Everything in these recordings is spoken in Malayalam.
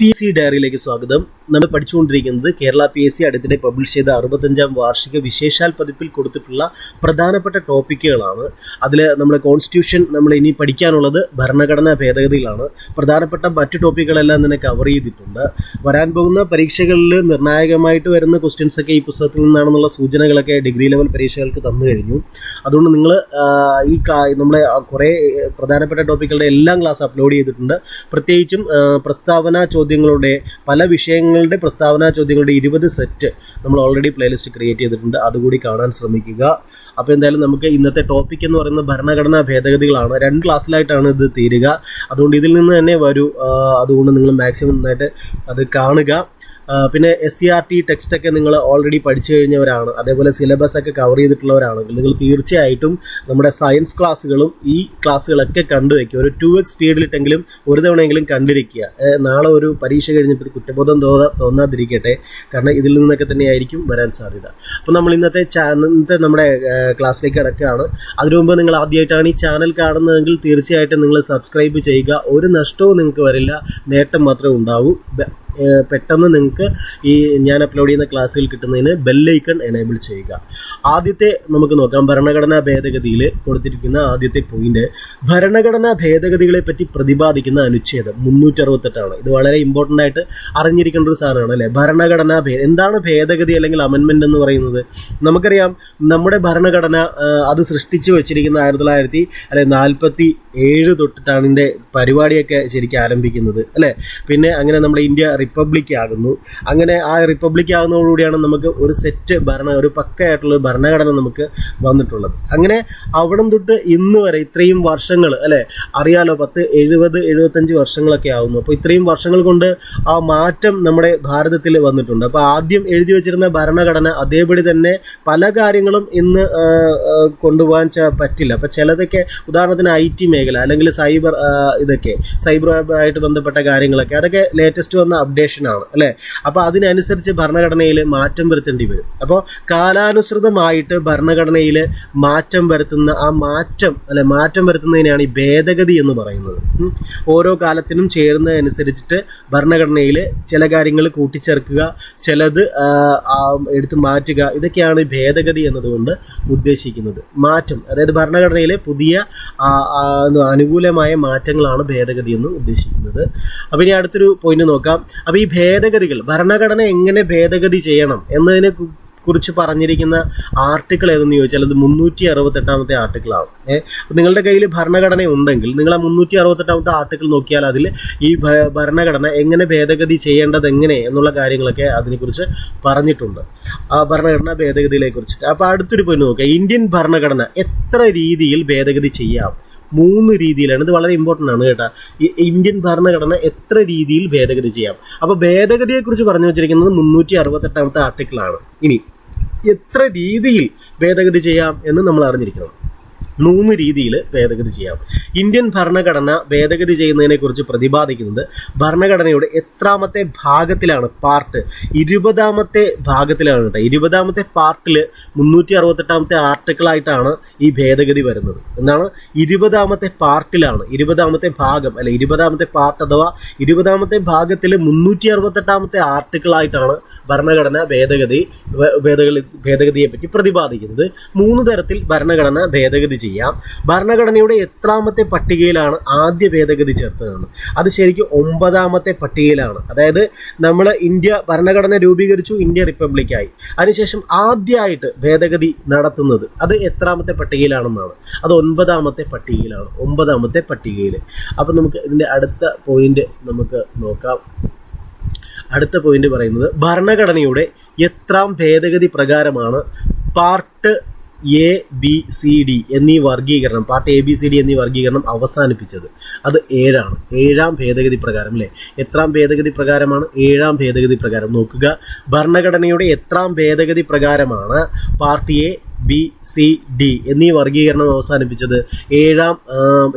പി സി ഡയറിയിലേക്ക് സ്വാഗതം. നമ്മൾ പഠിച്ചുകൊണ്ടിരിക്കുന്നത്. കേരള പി എസ് സി അടുത്തിടെ പബ്ലിഷ് ചെയ്ത അറുപത്തഞ്ചാം വാർഷിക വിശേഷാൽ പതിപ്പിൽ കൊടുത്തിട്ടുള്ള പ്രധാനപ്പെട്ട ടോപ്പിക്കുകളാണ് അതിൽ നമ്മൾ കോൺസ്റ്റിറ്റ്യൂഷൻ നമ്മൾ ഇനി പഠിക്കാനുള്ളത് ഭരണഘടനാ ഭേദഗതികളാണ് പ്രധാനപ്പെട്ട മറ്റ് ടോപ്പിക്കുകളെല്ലാം തന്നെ കവർ ചെയ്തിട്ടുണ്ട്. വരാൻ പോകുന്ന പരീക്ഷകളിൽ നിർണായകമായിട്ട് വരുന്ന ക്വസ്റ്റ്യൻസ് ഒക്കെ ഈ പുസ്തകത്തിൽ നിന്നാണെന്നുള്ള സൂചനകളൊക്കെ ഡിഗ്രി ലെവൽ പരീക്ഷകൾക്ക് തന്നു കഴിഞ്ഞു. അതുകൊണ്ട് നിങ്ങൾ ഈ നമ്മളെ കുറേ പ്രധാനപ്പെട്ട ടോപ്പിക്കുകളുടെ എല്ലാം ക്ലാസ് അപ്ലോഡ് ചെയ്തിട്ടുണ്ട്. പ്രത്യേകിച്ചും പ്രസ്താവന ചോദ്യങ്ങളുടെ പല വിഷയങ്ങളുടെ പ്രസ്താവന ചോദ്യങ്ങളുടെ ഇരുപത് സെറ്റ് നമ്മൾ ഓൾറെഡി പ്ലേലിസ്റ്റ് ക്രിയേറ്റ് ചെയ്തിട്ടുണ്ട്. അതുകൂടി കാണാൻ ശ്രമിക്കുക. അപ്പോൾ എന്തായാലും നമുക്ക് ഇന്നത്തെ ടോപ്പിക് എന്ന് പറയുന്നത് ഭരണഘടനാ ഭേദഗതികളാണ്. രണ്ട് ക്ലാസ്സിലായിട്ടാണ് ഇത് തീരുക. അതുകൊണ്ട് ഇതിൽ നിന്ന് തന്നെ വരൂ. അതുകൊണ്ട് നിങ്ങൾ മാക്സിമം നന്നായിട്ട് അത് കാണുക. പിന്നെ S C R T text ഒക്കെ നിങ്ങൾ ഓൾറെഡി പഠിച്ചു കഴിഞ്ഞവരാണ്. അതേപോലെ സിലബസ് ഒക്കെ കവർ ചെയ്തിട്ടുള്ളവരാണെങ്കിൽ നിങ്ങൾ തീർച്ചയായിട്ടും നമ്മുടെ സയൻസ് ക്ലാസ്സുകളും ഈ ക്ലാസ്സുകളൊക്കെ കണ്ടു വയ്ക്കുക ഒരു ടു എക്സ് സ്പീഡിലിട്ടെങ്കിലും ഒരു തവണയെങ്കിലും കണ്ടിരിക്കുക. നാളെ ഒരു പരീക്ഷ കഴിഞ്ഞിട്ട് കുറ്റബോധം തോന്നാ തോന്നാതിരിക്കട്ടെ. കാരണം ഇതിൽ നിന്നൊക്കെ തന്നെയായിരിക്കും വരാൻ സാധ്യത. അപ്പോൾ നമ്മൾ ഇന്നത്തെ ഇന്നത്തെ നമ്മുടെ ക്ലാസ്സിലേക്ക് കിടക്കുകയാണ്. അതിനു മുമ്പ് നിങ്ങൾ ആദ്യമായിട്ടാണ് ഈ ചാനൽ കാണുന്നതെങ്കിൽ തീർച്ചയായിട്ടും നിങ്ങൾ സബ്സ്ക്രൈബ് ചെയ്യുക. ഒരു നഷ്ടവും നിങ്ങൾക്ക് വരില്ല. നേട്ടം മാത്രമേ ഉണ്ടാവൂ. പെട്ടെന്ന് നിങ്ങൾക്ക് ഈ ഞാൻ അപ്ലോഡ് ചെയ്യുന്ന ക്ലാസ്സുകൾ കിട്ടുന്നതിന് ബെല്ലൈക്കൺ എനേബിൾ ചെയ്യുക. ആദ്യത്തെ നമുക്ക് നോക്കാം ഭരണഘടനാ ഭേദഗതിയിൽ കൊടുത്തിരിക്കുന്ന ആദ്യത്തെ പോയിന്റ് ഭരണഘടനാ ഭേദഗതികളെ പറ്റി പ്രതിപാദിക്കുന്ന അനുച്ഛേദം മുന്നൂറ്റി അറുപത്തെട്ടാണ് ഇത് വളരെ ഇമ്പോർട്ടന്റ് ആയിട്ട് അറിഞ്ഞിരിക്കേണ്ട ഒരു സാധനമാണ് അല്ലേ? ഭരണഘടനാ ഭേ എന്താണ് ഭേദഗതി അല്ലെങ്കിൽ അമെൻമെന്റ് എന്ന് പറയുന്നത്? നമുക്കറിയാം നമ്മുടെ ഭരണഘടന അത് സൃഷ്ടിച്ചു വെച്ചിരിക്കുന്ന ആയിരത്തി തൊള്ളായിരത്തി അല്ലെ നാൽപ്പത്തി ഏഴ് തൊട്ടിട്ടാണ് ഇതിന്റെ പരിപാടിയൊക്കെ ശരിക്കും ആരംഭിക്കുന്നത് അല്ലേ? പിന്നെ അങ്ങനെ നമ്മുടെ ഇന്ത്യ റിപ്പബ്ലിക് ആകുന്നു. അങ്ങനെ ആ റിപ്പബ്ലിക് ആകുന്നതോടുകൂടിയാണ് നമുക്ക് ഒരു സെറ്റ് ഭരണ ഒരു പക്കയായിട്ടുള്ള ഭരണഘടന നമുക്ക് വന്നിട്ടുള്ളത്. അങ്ങനെ അവിടം തൊട്ട് ഇന്ന് വരെ ഇത്രയും വർഷങ്ങൾ അല്ലേ? അറിയാലോ പത്ത് എഴുപത് എഴുപത്തഞ്ച് വർഷങ്ങളൊക്കെ ആകുന്നു അപ്പോൾ ഇത്രയും വർഷങ്ങൾ കൊണ്ട് ആ മാറ്റം നമ്മുടെ ഭാരതത്തിൽ വന്നിട്ടുണ്ട്. അപ്പോൾ ആദ്യം എഴുതി വെച്ചിരുന്ന ഭരണഘടന അതേപടി തന്നെ പല കാര്യങ്ങളും ഇന്ന് കൊണ്ടുപോകാൻ പറ്റില്ല. അപ്പോൾ ചിലതൊക്കെ ഉദാഹരണത്തിന് ഐ ടി മേഖല അല്ലെങ്കിൽ സൈബർ ഇതൊക്കെ ഇതൊക്കെ സൈബറുമായിട്ട് ബന്ധപ്പെട്ട കാര്യങ്ങളൊക്കെ അതൊക്കെ ലേറ്റസ്റ്റ് വന്ന അപ്ഡേഷൻ ആണ് അല്ലേ? അപ്പോൾ അതിനനുസരിച്ച് ഭരണഘടനയിൽ മാറ്റം വരുത്തേണ്ടി വരും. അപ്പോൾ കാലാനുസൃതമായിട്ട് ഭരണഘടനയിൽ മാറ്റം വരുത്തുന്ന ആ മാറ്റം അല്ലെ മാറ്റം വരുത്തുന്നതിനാണ് ഈ ഭേദഗതി എന്ന് പറയുന്നത്. ഓരോ കാലത്തിനും ചേരുന്നതനുസരിച്ചിട്ട് ഭരണഘടനയിൽ ചില കാര്യങ്ങൾ കൂട്ടിച്ചേർക്കുക ചിലത് എടുത്ത് മാറ്റുക ഇതൊക്കെയാണ് ഭേദഗതി എന്നതുകൊണ്ട് ഉദ്ദേശിക്കുന്നത്. മാറ്റം അതായത് ഭരണഘടനയിലെ പുതിയ അനുകൂലമായ മാറ്റങ്ങളാണ് ഭേദഗതി എന്ന് ഉദ്ദേശിക്കുന്നത്. അപ്പോൾ ഇനി അടുത്തൊരു പോയിന്റ് നോക്കാം. അപ്പോൾ ഈ ഭേദഗതികൾ ഭരണഘടന എങ്ങനെ ഭേദഗതി ചെയ്യണം എന്നതിനെ കുറിച്ച് പറഞ്ഞിരിക്കുന്ന ആർട്ടിക്കിൾ ഏതെന്ന് ചോദിച്ചാൽ അത് മുന്നൂറ്റി അറുപത്തെട്ടാമത്തെ ആർട്ടിക്കിളാണ് നിങ്ങളുടെ കയ്യിൽ ഭരണഘടന ഉണ്ടെങ്കിൽ നിങ്ങൾ ആ മുന്നൂറ്റി അറുപത്തെട്ടാമത്തെ ആർട്ടിക്കിൾ നോക്കിയാൽ അതിൽ ഈ ഭരണഘടന എങ്ങനെ ഭേദഗതി ചെയ്യേണ്ടത് എങ്ങനെ എന്നുള്ള കാര്യങ്ങളൊക്കെ അതിനെക്കുറിച്ച് പറഞ്ഞിട്ടുണ്ട്. ആ ഭരണഘടനാ ഭേദഗതിയിലെ കുറിച്ചിട്ട് അപ്പോൾ അടുത്തൊരു പോയിന്റ് നോക്കുക. ഇന്ത്യൻ ഭരണഘടന എത്ര രീതിയിൽ ഭേദഗതി ചെയ്യാം? മൂന്ന് രീതിയിലാണ്. ഇത് വളരെ ഇമ്പോർട്ടന്റ് ആണ് കേട്ടോ. ഇന്ത്യൻ ഭരണഘടന എത്ര രീതിയിൽ ഭേദഗതി ചെയ്യാം? അപ്പോൾ ഭേദഗതിയെക്കുറിച്ച് പറഞ്ഞു വെച്ചിരിക്കുന്നത് മുന്നൂറ്റി അറുപത്തെട്ടാമത്തെ ആർട്ടിക്കിളാണ് ഇനി എത്ര രീതിയിൽ ഭേദഗതി ചെയ്യാം എന്ന് നമ്മൾ അറിഞ്ഞിരിക്കണം. മൂന്ന് രീതിയിൽ ഭേദഗതി ചെയ്യാം. ഇന്ത്യൻ ഭരണഘടന ഭേദഗതി ചെയ്യുന്നതിനെക്കുറിച്ച് പ്രതിപാദിക്കുന്നത് ഭരണഘടനയുടെ എത്രാമത്തെ ഭാഗത്തിലാണ് പാർട്ട്. ഇരുപതാമത്തെ ഭാഗത്തിലാണ് കേട്ടോ. ഇരുപതാമത്തെ പാർട്ടിൽ മുന്നൂറ്റി അറുപത്തെട്ടാമത്തെ ആർട്ടിക്കിളായിട്ടാണ് ഈ ഭേദഗതി വരുന്നത്. എന്നാണ് ഇരുപതാമത്തെ പാർട്ടിലാണ്. ഇരുപതാമത്തെ ഭാഗം അല്ലെ ഇരുപതാമത്തെ പാർട്ട് അഥവാ ഇരുപതാമത്തെ ഭാഗത്തിൽ മുന്നൂറ്റി അറുപത്തെട്ടാമത്തെ ആർട്ടിക്കിളായിട്ടാണ് ഭരണഘടന ഭേദഗതി ഭേദഗതി ഭേദഗതിയെ പറ്റി പ്രതിപാദിക്കുന്നത്. മൂന്ന് തരത്തിൽ ഭരണഘടന ഭേദഗതി ചെയ്യാം. ഭരണഘടനയുടെ എത്രാമത്തെ പട്ടികയിലാണ് ആദ്യ ഭേദഗതി ചേർത്തതെന്ന്. അത് ശരിക്കും ഒമ്പതാമത്തെ പട്ടികയിലാണ്. അതായത് നമ്മൾ ഇന്ത്യ ഭരണഘടന രൂപീകരിച്ചു ഇന്ത്യ റിപ്പബ്ലിക്കായി. അതിനുശേഷം ആദ്യമായിട്ട് ഭേദഗതി നടത്തുന്നത് അത് എത്രാമത്തെ പട്ടികയിലാണെന്നാണ്. അത് ഒൻപതാമത്തെ പട്ടികയിലാണ് ഒമ്പതാമത്തെ പട്ടികയിൽ അപ്പം നമുക്ക് ഇതിന്റെ അടുത്ത പോയിന്റ് നമുക്ക് നോക്കാം. അടുത്ത പോയിന്റ് പറയുന്നത് ഭരണഘടനയുടെ എത്രാം ഭേദഗതി പ്രകാരമാണ് part A B C D എന്നീ വർഗീകരണം part A B C D എന്നീ വർഗീകരണം അവസാനിപ്പിച്ചത്. അത് ഏഴാണ്. ഏഴാം ഭേദഗതി പ്രകാരം അല്ലേ? എത്രാം ഭേദഗതി പ്രകാരമാണ്? ഏഴാം ഭേദഗതി പ്രകാരം നോക്കുക. ഭരണഘടനയുടെ എത്രാം ഭേദഗതി പ്രകാരമാണ്? Part A B C D എന്നീ വർഗീകരണം അവസാനിപ്പിച്ചത് ഏഴാം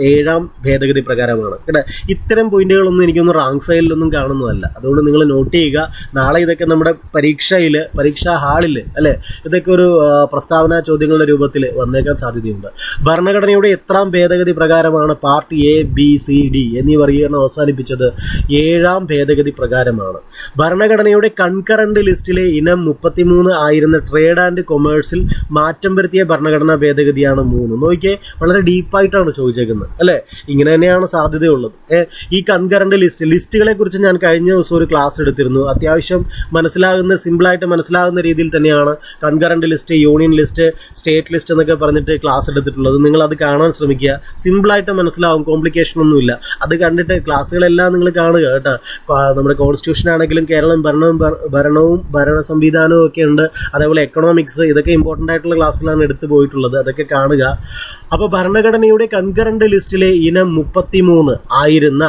ഏഴാം ഭേദഗതി പ്രകാരമാണ്. കേട്ടോ? ഇത്തരം പോയിന്റുകളൊന്നും എനിക്കൊന്നും റാങ്ക് ഫയലിലൊന്നും കാണുന്നതല്ല. അതുകൊണ്ട് നിങ്ങൾ നോട്ട് ചെയ്യുക. നാളെ ഇതൊക്കെ നമ്മുടെ പരീക്ഷയിൽ പരീക്ഷാ ഹാളിൽ അല്ലേ? ഇതൊക്കെ ഒരു പ്രസ്താവന ചോദ്യങ്ങളുടെ രൂപത്തിൽ വന്നേക്കാൻ സാധ്യതയുണ്ട്. ഭരണഘടനയുടെ എത്രാം ഭേദഗതി പ്രകാരമാണ് part A B C D എന്നീ വർഗീകരണം അവസാനിപ്പിച്ചത്? ഏഴാം ഭേദഗതി പ്രകാരമാണ്. ഭരണഘടനയുടെ കൺകറന്റ് ലിസ്റ്റിലെ ഇനം മുപ്പത്തിമൂന്ന് ആയിരുന്ന ട്രേഡ് ആൻഡ് കൊമേഴ്സിൽ മാറ്റം വരുത്തിയ ഭരണഘടനാ ഭേദഗതിയാണ് മൂന്ന്. നോക്കിയേ വളരെ ഡീപ്പായിട്ടാണ് ചോദിച്ചേക്കുന്നത് അല്ലേ? ഇങ്ങനെ തന്നെയാണ് സാധ്യതയുള്ളത്. ഈ കൺകറന്റ് ലിസ്റ്റ് ലിസ്റ്റുകളെ കുറിച്ച് ഞാൻ കഴിഞ്ഞ ദിവസം ഒരു ക്ലാസ് എടുത്തിരുന്നു. അത്യാവശ്യം മനസ്സിലാകുന്ന സിമ്പിളായിട്ട് മനസ്സിലാകുന്ന രീതിയിൽ തന്നെയാണ് concurrent list union list state list എന്നൊക്കെ പറഞ്ഞിട്ട് ക്ലാസ് എടുത്തിട്ടുള്ളത്. നിങ്ങൾ അത് കാണാൻ ശ്രമിക്കുക. സിമ്പിളായിട്ട് മനസ്സിലാവും കോംപ്ലിക്കേഷൻ ഒന്നുമില്ല. അത് കണ്ടിട്ട് ക്ലാസ്സുകളെല്ലാം നിങ്ങൾ കാണുക കേട്ടോ. നമ്മുടെ കോൺസ്റ്റിറ്റ്യൂഷൻ ആണെങ്കിലും കേരളം ഭരണവും ഭരണവും ഭരണ സംവിധാനവും ഒക്കെ ഉണ്ട്. അതേപോലെ എക്കണോമിക്സ് ഇതൊക്കെ ഇമ്പോർട്ടന്റ് ആയിട്ടുള്ള ക്ലാസ്സുകളാണ് എടുത്തു പോയിട്ടുള്ളത്. അതൊക്കെ കാണുക. അപ്പോൾ ഭരണഘടനയുടെ കൺകറന്റ് ലിസ്റ്റിലെ ഇനം മുപ്പത്തിമൂന്ന് ആയിരുന്ന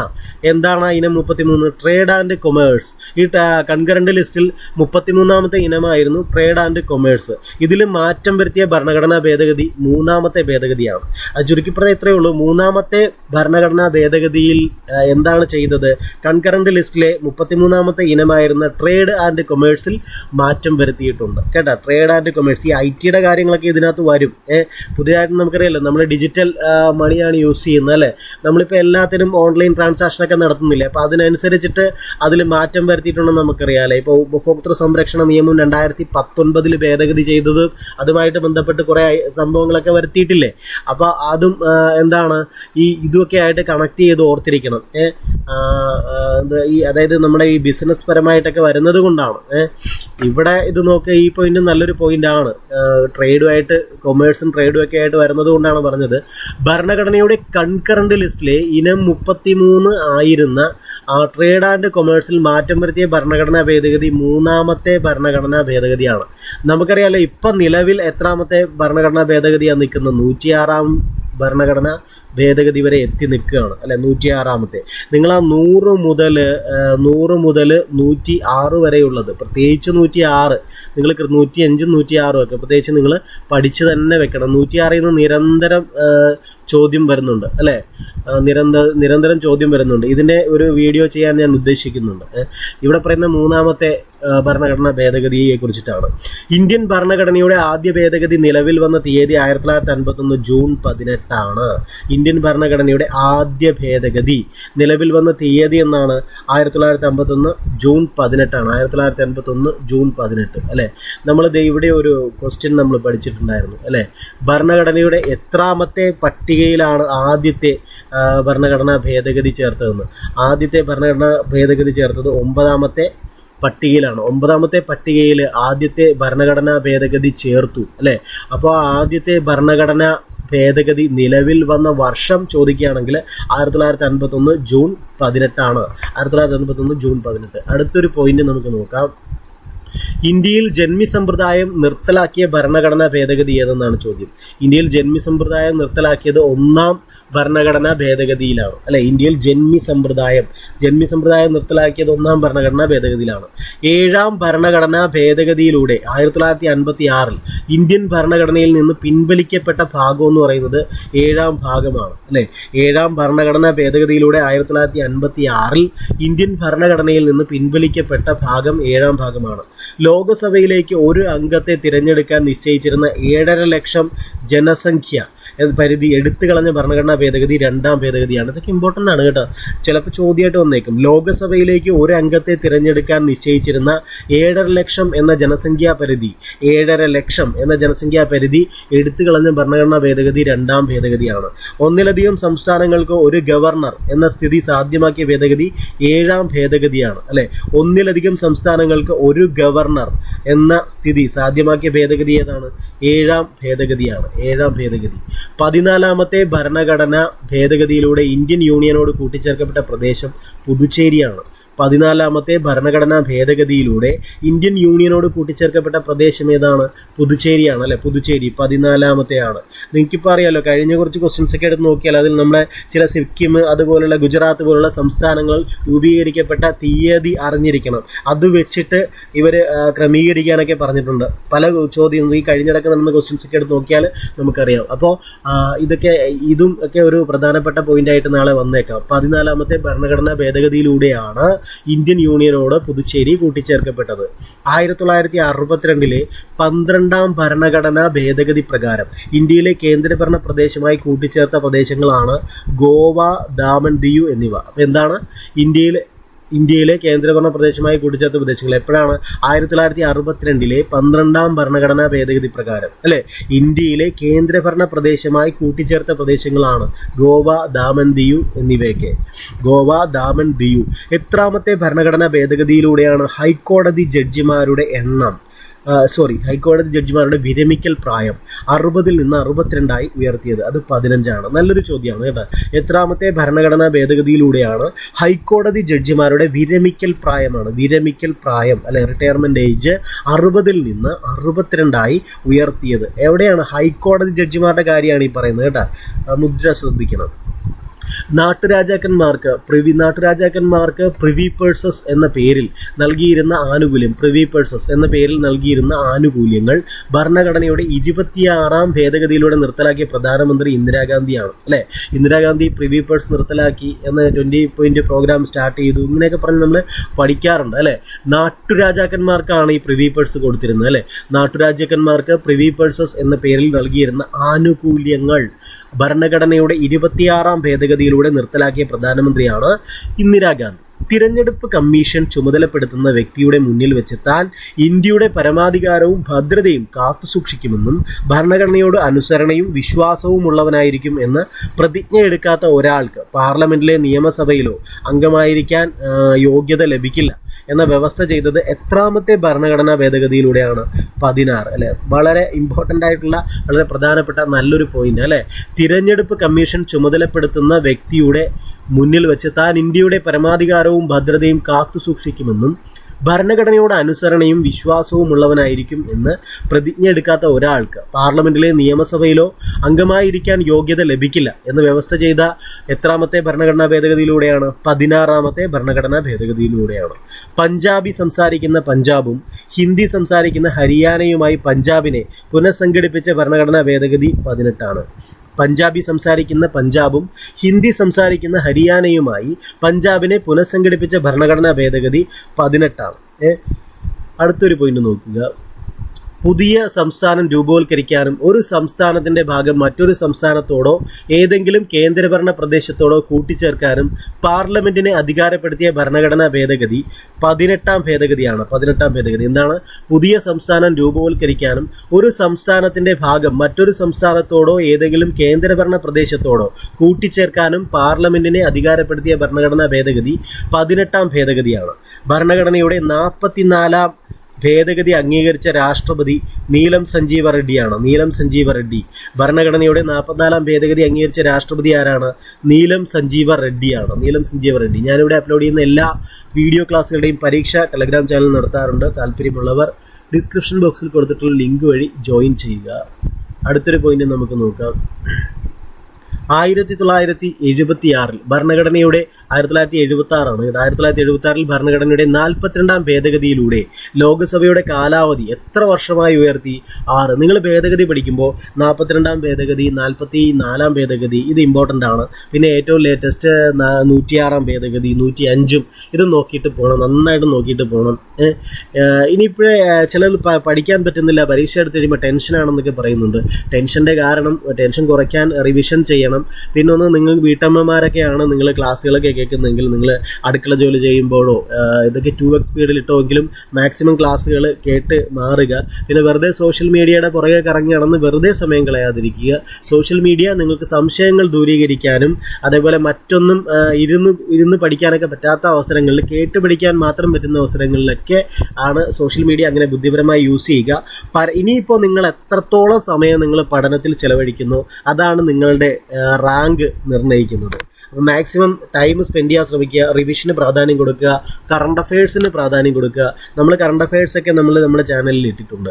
എന്താണ് ഇനം മുപ്പത്തിമൂന്ന്? ട്രേഡ് ആൻഡ് കൊമേഴ്സ് ഈ കൺകറന്റ് ലിസ്റ്റിൽ മുപ്പത്തിമൂന്നാമത്തെ ഇനമായിരുന്നു ട്രേഡ് ആൻഡ് കൊമേഴ്സ് ഇതിൽ മാറ്റം വരുത്തിയ ഭരണഘടനാ ഭേദഗതി മൂന്നാമത്തെ ഭേദഗതിയാണ്. അത് പറഞ്ഞാൽ ഇത്രയേ ഉള്ളൂ. മൂന്നാമത്തെ ഭരണഘടനാ ഭേദഗതിയിൽ എന്താണ് ചെയ്തത്? കൺകറന്റ് ലിസ്റ്റിലെ മുപ്പത്തിമൂന്നാമത്തെ ഇനമായിരുന്ന ട്രേഡ് ആൻഡ് കൊമേഴ്സിൽ മാറ്റം വരുത്തിയിട്ടുണ്ട്. കേട്ടോ? ട്രേഡ് ആൻഡ് കൊമേഴ്സ് ഈ ഐ ടിയുടെ കാര്യങ്ങളൊക്കെ ഇതിനകത്ത് വരും. പുതിയതായിട്ട് നമുക്കറിയാലോ നമ്മൾ ഡിജിറ്റൽ മണിയാണ് യൂസ് ചെയ്യുന്നത് അല്ലേ? നമ്മളിപ്പോൾ എല്ലാത്തിനും ഓൺലൈൻ ട്രാൻസാക്ഷനൊക്കെ നടത്തുന്നില്ലേ? അപ്പോൾ അതിനനുസരിച്ചിട്ട് അതിൽ മാറ്റം വരുത്തിയിട്ടുണ്ടെന്ന് നമുക്കറിയാമല്ലേ ഇപ്പോൾ ഉപഭോക്തൃ സംരക്ഷണ നിയമം രണ്ടായിരത്തി പത്തൊൻപതിൽ ഭേദഗതി ചെയ്തത് അതുമായിട്ട് ബന്ധപ്പെട്ട് കുറേ സംഭവങ്ങളൊക്കെ വരുത്തിയിട്ടില്ലേ? അപ്പോൾ അതും എന്താണ് ഈ ഇതുമൊക്കെ ആയിട്ട് കണക്ട് ചെയ്ത് ഓർത്തിരിക്കണം ഈ അതായത് നമ്മുടെ ഈ ബിസിനസ് പരമായിട്ടൊക്കെ വരുന്നത് കൊണ്ടാണ് ഇവിടെ ഇത് നോക്കുക ഈ പോയിന്റ് നല്ലൊരു പോയിന്റ് ആണ് ട്രേഡുമായിട്ട് കൊമേഴ്സും ട്രേഡും ഒക്കെ ആയിട്ട് വരുന്നത് കൊണ്ടാണ് പറഞ്ഞത് ഭരണഘടനയുടെ കൺകറന്റ് ലിസ്റ്റിലെ ഇനം മുപ്പത്തിമൂന്ന് ആയിരുന്ന ട്രേഡ് ആൻഡ് കൊമേഴ്സിൽ മാറ്റം വരുത്തിയ ഭരണഘടനാ ഭേദഗതി മൂന്നാമത്തെ ഭരണഘടനാ ഭേദഗതിയാണ്. നമുക്കറിയാലോ ഇപ്പം നിലവിൽ എത്രാമത്തെ ഭരണഘടനാ ഭേദഗതിയാണ് നിൽക്കുന്നത്? നൂറ്റിയാറാം ഭരണഘടന ഭേദഗതി വരെ എത്തി നിൽക്കുകയാണ്. അല്ലെ? നൂറ്റി ആറാമത്തെ നിങ്ങൾ ആ നൂറ് മുതൽ നൂറ് മുതൽ നൂറ്റി ആറ് വരെയുള്ളത്. പ്രത്യേകിച്ച് നൂറ്റി ആറ് നിങ്ങൾ നൂറ്റി അഞ്ചും നൂറ്റി ആറും ഒക്കെ. പ്രത്യേകിച്ച് നിങ്ങൾ പഠിച്ച് തന്നെ വെക്കണം. നൂറ്റി ആറിൽ നിന്ന് നിരന്തരം ചോദ്യം വരുന്നുണ്ട് അല്ലേ? നിരന്തര നിരന്തരം ചോദ്യം വരുന്നുണ്ട്. ഇതിന്റെ ഒരു വീഡിയോ ചെയ്യാൻ ഞാൻ ഉദ്ദേശിക്കുന്നുണ്ട്. ഇവിടെ പറയുന്ന മൂന്നാമത്തെ ഭരണഘടനാ ഭേദഗതിയെ കുറിച്ചിട്ടാണ്. ഇന്ത്യൻ ഭരണഘടനയുടെ ആദ്യ ഭേദഗതി നിലവിൽ വന്ന തീയതി ആയിരത്തി തൊള്ളായിരത്തി അൻപത്തൊന്ന് ജൂൺ പതിനെട്ടാണ്. ഇന്ത്യൻ ഭരണഘടനയുടെ ആദ്യ ഭേദഗതി നിലവിൽ വന്ന തീയതി എന്നാണ് ആയിരത്തി തൊള്ളായിരത്തി അമ്പത്തൊന്ന് ജൂൺ പതിനെട്ടാണ്. ആയിരത്തി തൊള്ളായിരത്തി അൻപത്തൊന്ന് ജൂൺ പതിനെട്ട് അല്ലേ? നമ്മൾ ഇവിടെ ഒരു ക്വസ്റ്റ്യൻ നമ്മൾ പഠിച്ചിട്ടുണ്ടായിരുന്നു അല്ലേ? ഭരണഘടനയുടെ എത്രാമത്തെ പട്ടികയിലാണ് ആദ്യത്തെ ഭരണഘടനാ ഭേദഗതി ചേർത്തതെന്ന്. ആദ്യത്തെ ഭരണഘടനാ ഭേദഗതി ചേർത്തത് ഒമ്പതാമത്തെ പട്ടികയിലാണ്. ഒമ്പതാമത്തെ പട്ടികയിൽ ആദ്യത്തെ ഭരണഘടനാ ഭേദഗതി ചേർത്തു അല്ലേ? അപ്പോൾ ആദ്യത്തെ ഭരണഘടനാ ഭേദഗതി നിലവിൽ വന്ന വർഷം ചോദിക്കുകയാണെങ്കിൽ ആയിരത്തി തൊള്ളായിരത്തി അൻപത്തൊന്ന് ജൂൺ പതിനെട്ടാണ്. ആയിരത്തി തൊള്ളായിരത്തി അൻപത്തൊന്ന് ജൂൺ പതിനെട്ട്. അടുത്തൊരു പോയിന്റ് നമുക്ക് നോക്കാം. ഇന്ത്യയിൽ ജന്മി സമ്പ്രദായം നിർത്തലാക്കിയ ഭരണഘടനാ ഭേദഗതി ഏതെന്നാണ് ചോദ്യം? ഇന്ത്യയിൽ ജന്മി സമ്പ്രദായം നിർത്തലാക്കിയത് ഒന്നാം ഭരണഘടനാ ഭേദഗതിയിലാണ്. അല്ലെ ഇന്ത്യയിൽ ജന്മി സമ്പ്രദായം ജന്മി സമ്പ്രദായം നിർത്തലാക്കിയത് ഒന്നാം ഭരണഘടനാ ഭേദഗതിയിലാണ്. ഏഴാം ഭരണഘടനാ ഭേദഗതിയിലൂടെ ആയിരത്തി തൊള്ളായിരത്തി അൻപത്തി ആറിൽ ഇന്ത്യൻ ഭരണഘടനയിൽ നിന്ന് പിൻവലിക്കപ്പെട്ട ഭാഗം എന്ന് പറയുന്നത് ഏഴാം ഭാഗമാണ്. അല്ലെ ഏഴാം ഭരണഘടനാ ഭേദഗതിയിലൂടെ ആയിരത്തി തൊള്ളായിരത്തി അൻപത്തി ആറിൽ ഇന്ത്യൻ ഭരണഘടനയിൽ നിന്ന് പിൻവലിക്കപ്പെട്ട ഭാഗം ഏഴാം ഭാഗമാണ്. ലോകസഭയിലേക്ക് ഒരു അംഗത്തെ തിരഞ്ഞെടുക്കാൻ നിശ്ചയിച്ചിരുന്ന ഏഴര ലക്ഷം ജനസംഖ്യ പരിധി എടുത്തു കളഞ്ഞ ഭരണഘടനാ ഭേദഗതി രണ്ടാം ഭേദഗതിയാണ്. ഇതൊക്കെ ഇമ്പോർട്ടന്റ് ആണ് കേട്ടോ. ചിലപ്പോൾ ചോദ്യമായിട്ട് വന്നേക്കും. ലോകസഭയിലേക്ക് ഒരു അംഗത്തെ തിരഞ്ഞെടുക്കാൻ നിശ്ചയിച്ചിരുന്ന ഏഴര ലക്ഷം എന്ന ജനസംഖ്യാ പരിധി ഏഴര ലക്ഷം എന്ന ജനസംഖ്യാ പരിധി എടുത്തു കളഞ്ഞ ഭരണഘടനാ ഭേദഗതി രണ്ടാം ഭേദഗതിയാണ്. ഒന്നിലധികം സംസ്ഥാനങ്ങൾക്ക് ഒരു ഗവർണർ എന്ന സ്ഥിതി സാധ്യമാക്കിയ ഭേദഗതി ഏഴാം ഭേദഗതിയാണ് അല്ലെ? ഒന്നിലധികം സംസ്ഥാനങ്ങൾക്ക് ഒരു ഗവർണർ എന്ന സ്ഥിതി സാധ്യമാക്കിയ ഭേദഗതി ഏതാണ്? ഏഴാം ഭേദഗതിയാണ്. ഏഴാം ഭേദഗതി. പതിനാലാമത്തെ ഭരണഘടന ഭേദഗതിയിലൂടെ ഇന്ത്യൻ യൂണിയനോട് കൂട്ടിച്ചേർക്കപ്പെട്ട പ്രദേശം പുതുച്ചേരിയാണ്. പതിനാലാമത്തെ ഭരണഘടനാ ഭേദഗതിയിലൂടെ ഇന്ത്യൻ യൂണിയനോട് കൂട്ടിച്ചേർക്കപ്പെട്ട പ്രദേശം ഏതാണ്? പുതുച്ചേരിയാണ് അല്ലെ? പുതുച്ചേരി പതിനാലാമത്തെ ആണ് നിങ്ങൾക്കിപ്പോൾ അറിയാലോ കഴിഞ്ഞ കുറച്ച് ക്വസ്റ്റ്യൻസ് ഒക്കെ എടുത്ത് നോക്കിയാൽ അതിൽ നമ്മുടെ ചില സിക്കിം അതുപോലുള്ള ഗുജറാത്ത് പോലുള്ള സംസ്ഥാനങ്ങൾ രൂപീകരിക്കപ്പെട്ട തീയതി അറിഞ്ഞിരിക്കണം. അത് വെച്ചിട്ട് ഇവർ ക്രമീകരിക്കാനൊക്കെ പറഞ്ഞിട്ടുണ്ട്. പല ചോദ്യം ഈ കഴിഞ്ഞിടക്ക് നടന്ന ക്വസ്റ്റ്യൻസ് ഒക്കെ എടുത്ത് നോക്കിയാൽ നമുക്കറിയാം. അപ്പോൾ ഇതൊക്കെ ഇതും ഒക്കെ ഒരു പ്രധാനപ്പെട്ട പോയിന്റ് ആയിട്ട് നാളെ വന്നേക്കാം. പതിനാലാമത്തെ ഭരണഘടനാ ഭേദഗതിയിലൂടെയാണ് ഇന്ത്യൻ യൂണിയനോട് പുതുച്ചേരി കൂട്ടിച്ചേർക്കപ്പെട്ടത്. ആയിരത്തി തൊള്ളായിരത്തി അറുപത്തിരണ്ടിലെ പന്ത്രണ്ടാം ഭരണഘടനാ ഭേദഗതി പ്രകാരം ഇന്ത്യയിലെ കേന്ദ്രഭരണ പ്രദേശമായി കൂട്ടിച്ചേർത്ത പ്രദേശങ്ങളാണ് ഗോവ ദാമൻ ദിയു എന്നിവ. അപ്പോൾ എന്താണ്? ഇന്ത്യയിലെ ഇന്ത്യയിലെ കേന്ദ്രഭരണ പ്രദേശമായി കൂട്ടിച്ചേർത്ത പ്രദേശങ്ങൾ എപ്പോഴാണ്? ആയിരത്തി തൊള്ളായിരത്തി അറുപത്തിരണ്ടിലെ പന്ത്രണ്ടാം ഭരണഘടനാ ഭേദഗതി പ്രകാരം. അല്ലെ? ഇന്ത്യയിലെ കേന്ദ്രഭരണ പ്രദേശമായി കൂട്ടിച്ചേർത്ത പ്രദേശങ്ങളാണ് ഗോവ ദാമൻ ദിയു എന്നിവയൊക്കെ. ഗോവ ദാമൻ ദിയു. എത്രാമത്തെ ഭരണഘടനാ ഭേദഗതിയിലൂടെയാണ് ഹൈക്കോടതി ജഡ്ജിമാരുടെ എണ്ണം സോറി ഹൈക്കോടതി ജഡ്ജിമാരുടെ വിരമിക്കൽ പ്രായം അറുപതിൽ നിന്ന് അറുപത്തിരണ്ടായി ഉയർത്തിയത് അത് പതിനഞ്ചാണ്. നല്ലൊരു ചോദ്യമാണ് കേട്ടോ. എത്രാമത്തെ ഭരണഘടനാ ഭേദഗതിയിലൂടെയാണ് ഹൈക്കോടതി ജഡ്ജിമാരുടെ വിരമിക്കൽ പ്രായമാണ്. വിരമിക്കൽ പ്രായം അല്ലെ റിട്ടയർമെന്റ് ഏജ് അറുപതിൽ നിന്ന് അറുപത്തിരണ്ടായി ഉയർത്തിയത്. എവിടെയാണ് ഹൈക്കോടതി ജഡ്ജിമാരുടെ കാര്യമാണ് ഈ പറയുന്നത് കേട്ടോ. മുദ്ര ശ്രദ്ധിക്കണം. നാട്ടുരാജാക്കന്മാർക്ക് പ്രിവി നാട്ടുരാജാക്കന്മാർക്ക് പ്രിവി പേഴ്സസ് എന്ന പേരിൽ നൽകിയിരുന്ന ആനുകൂല്യം പ്രിവി പേഴ്സസ് എന്ന പേരിൽ നൽകിയിരുന്ന ആനുകൂല്യങ്ങൾ ഭരണഘടനയുടെ ഇരുപത്തിയാറാം ഭേദഗതിയിലൂടെ നിർത്തലാക്കിയ പ്രധാനമന്ത്രി ഇന്ദിരാഗാന്ധിയാണ്. അല്ലേ? ഇന്ദിരാഗാന്ധി പ്രിവി പേഴ്സ് നിർത്തലാക്കി എന്ന ട്വന്റി പോയിന്റ് പ്രോഗ്രാം സ്റ്റാർട്ട് ചെയ്തു. ഇങ്ങനെയൊക്കെ പറഞ്ഞ് നമ്മൾ പഠിക്കാറുണ്ട്. അല്ലേ? നാട്ടുരാജാക്കന്മാർക്കാണ് ഈ പ്രിവി പേഴ്സ് കൊടുത്തിരുന്നത്. അല്ലേ? നാട്ടുരാജാക്കന്മാർക്ക് പ്രിവി പേഴ്സസ് എന്ന പേരിൽ നൽകിയിരുന്ന ആനുകൂല്യങ്ങൾ ഭരണഘടനയുടെ ഇരുപത്തിയാറാം ഭേദഗതിയിലൂടെ നിർത്തലാക്കിയ പ്രധാനമന്ത്രിയാണ് ഇന്ദിരാഗാന്ധി. തിരഞ്ഞെടുപ്പ് കമ്മീഷൻ ചുമതലപ്പെടുത്തുന്ന വ്യക്തിയുടെ മുന്നിൽ വെച്ച് താൻ ഇന്ത്യയുടെ പരമാധികാരവും ഭദ്രതയും കാത്തുസൂക്ഷിക്കുമെന്നും ഭരണഘടനയോട് അനുസരണയും വിശ്വാസവുമുള്ളവനായിരിക്കും എന്ന് പ്രതിജ്ഞ എടുക്കാത്ത ഒരാൾക്ക് പാർലമെന്റിലെ നിയമസഭയിലോ അംഗമായിരിക്കാൻ യോഗ്യത ലഭിക്കില്ല എന്ന വ്യവസ്ഥ ചെയ്തത് എത്രാമത്തെ ഭരണഘടനാ ഭേദഗതിയിലൂടെയാണ്. പതിനാറ് അല്ലെ? വളരെ ഇമ്പോർട്ടന്റ് ആയിട്ടുള്ള വളരെ പ്രധാനപ്പെട്ട നല്ലൊരു പോയിന്റ് അല്ലെ? തിരഞ്ഞെടുപ്പ് കമ്മീഷൻ ചുമതലപ്പെടുത്തുന്ന വ്യക്തിയുടെ മുന്നിൽ വെച്ച് താൻ ഇന്ത്യയുടെ പരമാധികാരവും ഭദ്രതയും കാത്തു സൂക്ഷിക്കുമെന്നും ഭരണഘടനയോട് അനുസരണയും വിശ്വാസവും ഉള്ളവനായിരിക്കും എന്ന് പ്രതിജ്ഞ എടുക്കാത്ത ഒരാൾക്ക് പാർലമെന്റിലെ നിയമസഭയിലോ അംഗമായിരിക്കാൻ യോഗ്യത ലഭിക്കില്ല എന്ന് വ്യവസ്ഥ ചെയ്ത എത്രാമത്തെ ഭരണഘടനാ ഭേദഗതിയിലൂടെയാണ്? പതിനാറാമത്തെ ഭരണഘടനാ ഭേദഗതിയിലൂടെയാണ്. പഞ്ചാബി സംസാരിക്കുന്ന പഞ്ചാബും ഹിന്ദി സംസാരിക്കുന്ന ഹരിയാനയുമായി പഞ്ചാബിനെ പുനഃസംഘടിപ്പിച്ച ഭരണഘടനാ ഭേദഗതി പതിനെട്ടാണ്. പഞ്ചാബി സംസാരിക്കുന്ന പഞ്ചാബും ഹിന്ദി സംസാരിക്കുന്ന ഹരിയാനയുമായി പഞ്ചാബിനെ പുനഃസംഘടിപ്പിച്ച ഭരണഘടനാ ഭേദഗതി പതിനെട്ടാണ്. അടുത്തൊരു പോയിന്റ് നോക്കുക. പുതിയ സംസ്ഥാനം രൂപവൽക്കരിക്കാനും ഒരു സംസ്ഥാനത്തിന്റെ ഭാഗം മറ്റൊരു സംസ്ഥാനത്തോടോ ഏതെങ്കിലും കേന്ദ്രഭരണ പ്രദേശത്തോടോ കൂട്ടിച്ചേർക്കാനും പാർലമെന്റിനെ അധികാരപ്പെടുത്തിയ ഭരണഘടനാ ഭേദഗതി പതിനെട്ടാം ഭേദഗതിയാണ്. പതിനെട്ടാം ഭേദഗതി. എന്താണ്? പുതിയ സംസ്ഥാനം രൂപവൽക്കരിക്കാനും ഒരു സംസ്ഥാനത്തിന്റെ ഭാഗം മറ്റൊരു സംസ്ഥാനത്തോടോ ഏതെങ്കിലും കേന്ദ്രഭരണ പ്രദേശത്തോടോ കൂട്ടിച്ചേർക്കാനും പാർലമെന്റിനെ അധികാരപ്പെടുത്തിയ ഭരണഘടനാ ഭേദഗതി പതിനെട്ടാം ഭേദഗതിയാണ്. ഭരണഘടനയുടെ നാൽപ്പത്തിനാലാം ഭേദഗതി അംഗീകരിച്ച രാഷ്ട്രപതി നീലം സഞ്ജീവ റെഡ്ഡിയാണ്? നീലം സഞ്ജീവ റെഡ്ഡി. ഭരണഘടനയുടെ നാൽപ്പത്തിനാലാം ഭേദഗതി അംഗീകരിച്ച രാഷ്ട്രപതി ആരാണ്? നീലം സഞ്ജീവ റെഡ്ഡിയാണ്. നീലം സഞ്ജീവ റെഡ്ഡി. ഞാനിവിടെ അപ്ലോഡ് ചെയ്യുന്ന എല്ലാ വീഡിയോ ക്ലാസ്സുകളുടെയും പരീക്ഷ ടെലഗ്രാം ചാനൽ നടത്താറുണ്ട്. താല്പര്യമുള്ളവർ ഡിസ്ക്രിപ്ഷൻ ബോക്സിൽ കൊടുത്തിട്ടുള്ള ലിങ്ക് വഴി ജോയിൻ ചെയ്യുക. അടുത്തൊരു പോയിന്റ് നമുക്ക് നോക്കാം. ആയിരത്തി തൊള്ളായിരത്തി എഴുപത്തി ആറിൽ ഭരണഘടനയുടെ ആയിരത്തി തൊള്ളായിരത്തി എഴുപത്തി ആറാണ് ആയിരത്തി തൊള്ളായിരത്തി എഴുപത്തി ആറിൽ ഭരണഘടനയുടെ നാൽപ്പത്തിരണ്ടാം ഭേദഗതിയിലൂടെ ലോകസഭയുടെ കാലാവധി എത്ര വർഷമായി ഉയർത്തി? ആറ്. നിങ്ങൾ ഭേദഗതി പഠിക്കുമ്പോൾ നാൽപ്പത്തിരണ്ടാം ഭേദഗതി നാൽപ്പത്തി നാലാം ഭേദഗതി ഇത് ഇമ്പോർട്ടന്റ് ആണ്. പിന്നെ ഏറ്റവും ലേറ്റസ്റ്റ് നൂറ്റിയാറാം ഭേദഗതി നൂറ്റി അഞ്ചും ഇത് നോക്കിയിട്ട് പോകണം നന്നായിട്ട് നോക്കിയിട്ട് പോകണം ഇനിയിപ്പോഴേ ചിലർ പഠിക്കാൻ പറ്റുന്നില്ല പരീക്ഷ എടുത്ത് കഴിയുമ്പോൾ ടെൻഷനാണെന്നൊക്കെ പറയുന്നുണ്ട്. ടെൻഷന്റെ കാരണം ടെൻഷൻ കുറയ്ക്കാൻ റിവിഷൻ ചെയ്യണം. പിന്നെ ഒന്ന് നിങ്ങൾ വീട്ടമ്മമാരൊക്കെയാണ് നിങ്ങൾ ക്ലാസ്സുകളൊക്കെ കേൾക്കുന്നതെങ്കിൽ നിങ്ങൾ അടുക്കള ജോലി ചെയ്യുമ്പോഴോ ഇതൊക്കെ ടു എക്സ് സ്പീഡിൽ ഇട്ടുമെങ്കിലും മാക്സിമം ക്ലാസ്സുകൾ കേട്ട് മാറുക. പിന്നെ വെറുതെ സോഷ്യൽ മീഡിയയുടെ പുറകെ കറങ്ങി നടന്ന് വെറുതെ സമയം കളയാതിരിക്കുക. സോഷ്യൽ മീഡിയ നിങ്ങൾക്ക് സംശയങ്ങൾ ദൂരീകരിക്കാനും അതേപോലെ മറ്റൊന്നും ഇരുന്ന് ഇരുന്ന് പഠിക്കാനൊക്കെ പറ്റാത്ത അവസരങ്ങളിൽ കേട്ട് പഠിക്കാൻ മാത്രം പറ്റുന്ന അവസരങ്ങളിലൊക്കെ ആണ് സോഷ്യൽ മീഡിയ അങ്ങനെ ബുദ്ധിപരമായി യൂസ് ചെയ്യുക. ഇനിയിപ്പോൾ നിങ്ങൾ എത്രത്തോളം സമയം നിങ്ങൾ പഠനത്തിൽ ചെലവഴിക്കുന്നു അതാണ് നിങ്ങളുടെ റാങ്ക് നിർണയിക്കുന്നത്. മാക്സിമം ടൈം സ്പെൻഡ് ചെയ്യാൻ ശ്രമിക്കുക റിവിഷന് പ്രാധാന്യം കൊടുക്കുക കറണ്ട് അഫയേഴ്സിന് പ്രാധാന്യം കൊടുക്കുക. നമ്മൾ കറണ്ട് അഫയേഴ്സൊക്കെ നമ്മൾ നമ്മുടെ ചാനലിൽ ഇട്ടിട്ടുണ്ട്.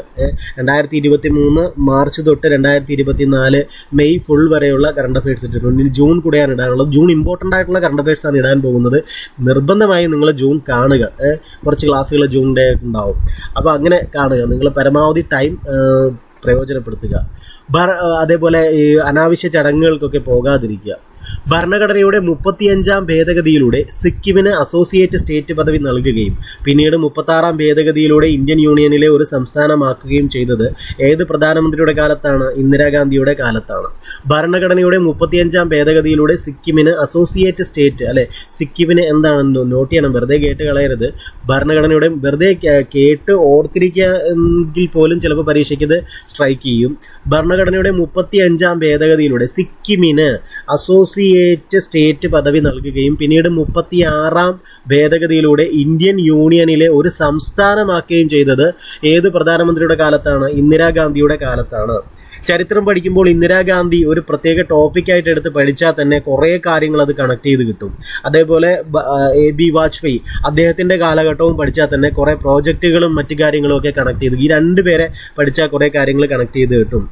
രണ്ടായിരത്തി ഇരുപത്തി മൂന്ന് മാർച്ച് തൊട്ട് രണ്ടായിരത്തി ഇരുപത്തി നാല് മെയ് ഫുൾ വരെയുള്ള കറണ്ട് അഫയേഴ്സ് ഇട്ടിട്ടുണ്ട്. ഇനി ജൂൺ കൂടെയാണ് ഇടാനുള്ളത്. ജൂൺ ഇമ്പോർട്ടന്റ് ആയിട്ടുള്ള കറണ്ട് അഫയേഴ്സ് ആണ് ഇടാൻ പോകുന്നത്. നിർബന്ധമായും നിങ്ങൾ ജൂൺ കാണുക. കുറച്ച് ക്ലാസ്സുകൾ ജൂൺ ഡേ ഉണ്ടാവും. അപ്പോൾ അങ്ങനെ കാണുക. നിങ്ങൾ പരമാവധി ടൈം പ്രയോജനപ്പെടുത്തുക. അതേപോലെ ഈ അനാവശ്യ ചടങ്ങുകൾക്കൊക്കെ പോകാതിരിക്കുക. ഭരണഘടനയുടെ മുപ്പത്തിയഞ്ചാം ഭേദഗതിയിലൂടെ സിക്കിമിന് അസോസിയേറ്റ് സ്റ്റേറ്റ് പദവി നൽകുകയും പിന്നീട് മുപ്പത്താറാം ഭേദഗതിയിലൂടെ ഇന്ത്യൻ യൂണിയനിലെ ഒരു സംസ്ഥാനമാക്കുകയും ചെയ്തത് ഏത് പ്രധാനമന്ത്രിയുടെ കാലത്താണ്? ഇന്ദിരാഗാന്ധിയുടെ കാലത്താണ്. ഭരണഘടനയുടെ മുപ്പത്തിയഞ്ചാം ഭേദഗതിയിലൂടെ സിക്കിമിന് അസോസിയേറ്റ് സ്റ്റേറ്റ് അല്ലെ സിക്കിമിന് എന്താണെന്ന് നോട്ട് ചെയ്യണം വെറുതെ കേട്ട് കളയരുത്. ഭരണഘടനയുടെ വെറുതെ കേട്ട് ഓർത്തിരിക്കുക എങ്കിൽ പോലും ചിലപ്പോൾ പരീക്ഷയ്ക്ക് സ്ട്രൈക്ക് ചെയ്യും. ഭരണഘടനയുടെ മുപ്പത്തി അഞ്ചാം ഭേദഗതിയിലൂടെ സിക്കിമിന് അസോസിയേറ്റ് സ്റ്റേറ്റ് പദവി നൽകുകയും പിന്നീട് മുപ്പത്തി ആറാം ഭേദഗതിയിലൂടെ ഇന്ത്യൻ യൂണിയനിലെ ഒരു സംസ്ഥാനമാക്കുകയും ചെയ്തത് ഏത് പ്രധാനമന്ത്രിയുടെ കാലത്താണ്? ഇന്ദിരാഗാന്ധിയുടെ കാലത്താണ്. ചരിത്രം പഠിക്കുമ്പോൾ ഇന്ദിരാഗാന്ധി ഒരു പ്രത്യേക ടോപ്പിക്കായിട്ട് എടുത്ത് പഠിച്ചാൽ തന്നെ കുറേ കാര്യങ്ങൾ അത് കണക്ട് ചെയ്ത് കിട്ടും. അതേപോലെ എ ബി വാജ്പേയി അദ്ദേഹത്തിന്റെ കാലഘട്ടവും പഠിച്ചാൽ തന്നെ കുറേ പ്രോജക്റ്റുകളും മറ്റു കാര്യങ്ങളും ഒക്കെ കണക്ട് ചെയ്ത് ഈ രണ്ട് പേരെ പഠിച്ചാൽ കുറേ കാര്യങ്ങൾ കണക്ട് ചെയ്ത് കിട്ടും.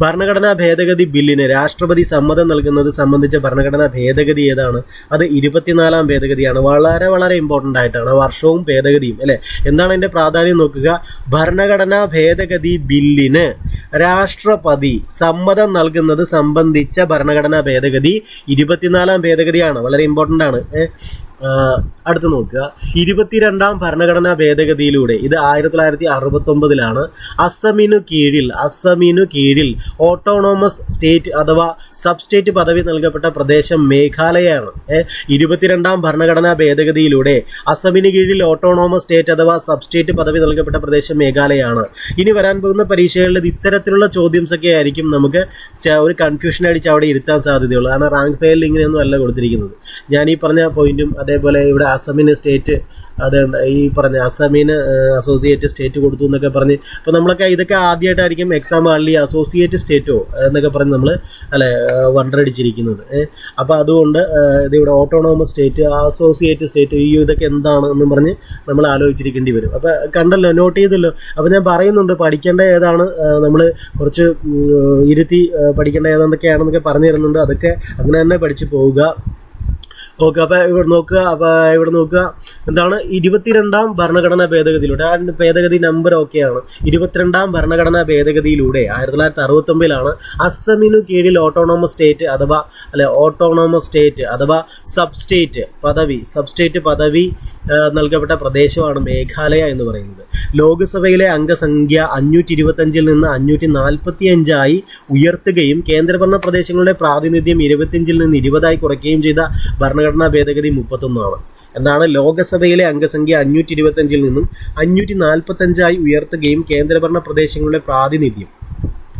ഭരണഘടനാ ഭേദഗതി ബില്ലിന് രാഷ്ട്രപതി സമ്മതം നൽകുന്നത് സംബന്ധിച്ച ഭരണഘടനാ ഭേദഗതി ഏതാണ്? അത് ഇരുപത്തിനാലാം ഭേദഗതിയാണ്. വളരെ വളരെ ഇമ്പോർട്ടന്റ് ആയിട്ടാണ്. വർഷവും ഭേദഗതിയും അല്ലേ? എന്താണ് അതിന്റെ പ്രാധാന്യം നോക്കുക? ഭരണഘടനാ ഭേദഗതി ബില്ലിന് രാഷ്ട്രപതി സമ്മതം നൽകുന്നത് സംബന്ധിച്ച ഭരണഘടനാ ഭേദഗതി ഇരുപത്തിനാലാം ഭേദഗതിയാണ്. വളരെ ഇമ്പോർട്ടന്റ് ആണ്. അടുത്ത് നോക്കുക. ഇരുപത്തിരണ്ടാം ഭരണഘടനാ ഭേദഗതിയിലൂടെ ഇത് ആയിരത്തി തൊള്ളായിരത്തി അറുപത്തൊമ്പതിലാണ് അസമിനു കീഴിൽ അസമിനു കീഴിൽ ഓട്ടോണോമസ് സ്റ്റേറ്റ് അഥവാ സബ് സ്റ്റേറ്റ് പദവി നൽകപ്പെട്ട പ്രദേശം മേഘാലയയാണ്. ഇരുപത്തിരണ്ടാം ഭരണഘടനാ ഭേദഗതിയിലൂടെ അസമിന് കീഴിൽ ഓട്ടോണോമസ് സ്റ്റേറ്റ് അഥവാ സബ് സ്റ്റേറ്റ് പദവി നൽകപ്പെട്ട പ്രദേശം മേഘാലയയാണ്. ഇനി വരാൻ പോകുന്ന പരീക്ഷകളിൽ ഇത്തരത്തിലുള്ള ചോദ്യംസ് ഒക്കെ ആയിരിക്കും നമുക്ക് ഒരു കൺഫ്യൂഷൻ അടിച്ച് അവിടെ ഇരുത്താൻ സാധ്യതയുള്ളൂ. കാരണം റാങ്ക് ഫെയിലിൽ ഇങ്ങനെയൊന്നും അല്ല കൊടുത്തിരിക്കുന്നത്. ഞാൻ ഈ പറഞ്ഞ പോയിന്റും അതേപോലെ ഇവിടെ അസമിന് സ്റ്റേറ്റ് അത് ഈ പറഞ്ഞ അസമിന് അസോസിയേറ്റ് സ്റ്റേറ്റ് കൊടുത്തു എന്നൊക്കെ പറഞ്ഞ്. അപ്പോൾ നമ്മളൊക്കെ ഇതൊക്കെ ആദ്യമായിട്ടായിരിക്കും എക്സാം ഹാളിൽ അസോസിയേറ്റ് സ്റ്റേറ്റോ എന്നൊക്കെ പറഞ്ഞ് നമ്മൾ അല്ലെ വണ്ടടിച്ചിരിക്കുന്നത്. അപ്പോൾ അതുകൊണ്ട് ഇതിവിടെ ഇത് ഇവിടെ ഓട്ടോണോമസ് സ്റ്റേറ്റ് അസോസിയേറ്റ് സ്റ്റേറ്റ് ഈ ഇതൊക്കെ എന്താണ് എന്ന് പറഞ്ഞ് നമ്മൾ ആലോചിച്ചിരിക്കേണ്ടി വരും. അപ്പോൾ കണ്ടല്ലോ നോട്ട് ചെയ്തല്ലോ. അപ്പോൾ ഞാൻ പറയുന്നുണ്ട് പഠിക്കേണ്ട ഏതാണ് നമ്മൾ കുറച്ച് ഇരുത്തി പഠിക്കേണ്ട ഏതാണെന്നൊക്കെയാണെന്നൊക്കെ പറഞ്ഞു തരുന്നുണ്ട്. അതൊക്കെ അങ്ങനെ തന്നെ പഠിച്ചു പോവുക. ഓക്കെ അപ്പോൾ ഇവിടെ നോക്കുക അപ്പോൾ ഇവിടെ നോക്കുക എന്താണ്? ഇരുപത്തിരണ്ടാം ഭരണഘടനാ ഭേദഗതിയിലൂടെ. ആ ഭേദഗതി നമ്പർ ഒക്കെയാണ് ഇരുപത്തിരണ്ടാം ഭരണഘടനാ ഭേദഗതിയിലൂടെ ആയിരത്തി തൊള്ളായിരത്തി അറുപത്തൊമ്പതിലാണ് അസമിനു കീഴിൽ ഓട്ടോണോമസ് സ്റ്റേറ്റ് അഥവാ അല്ലെ ഓട്ടോണോമസ് സ്റ്റേറ്റ് അഥവാ സബ് സ്റ്റേറ്റ് പദവി സബ് സ്റ്റേറ്റ് പദവി നൽകപ്പെട്ട പ്രദേശമാണ് മേഘാലയ എന്ന് പറയുന്നത്. ലോക്സഭയിലെ അംഗസംഖ്യ അഞ്ഞൂറ്റി ഇരുപത്തഞ്ചിൽ നിന്ന് അഞ്ഞൂറ്റി നാൽപ്പത്തി അഞ്ചായി ഉയർത്തുകയും കേന്ദ്രഭരണ പ്രദേശങ്ങളുടെ പ്രാതിനിധ്യം ഇരുപത്തിയഞ്ചിൽ നിന്ന് ഇരുപതായി കുറയ്ക്കുകയും ചെയ്ത ഭരണഘടനാ ഭേദഗതി മുപ്പത്തൊന്നാണ്. എന്താണ് ലോകസഭയിലെ അംഗസംഖ്യ അഞ്ഞൂറ്റി ഇരുപത്തഞ്ചിൽ നിന്നും അഞ്ഞൂറ്റി നാൽപ്പത്തഞ്ചായി ഉയർത്തുകയും കേന്ദ്രഭരണ പ്രദേശങ്ങളുടെ പ്രാതിനിധ്യം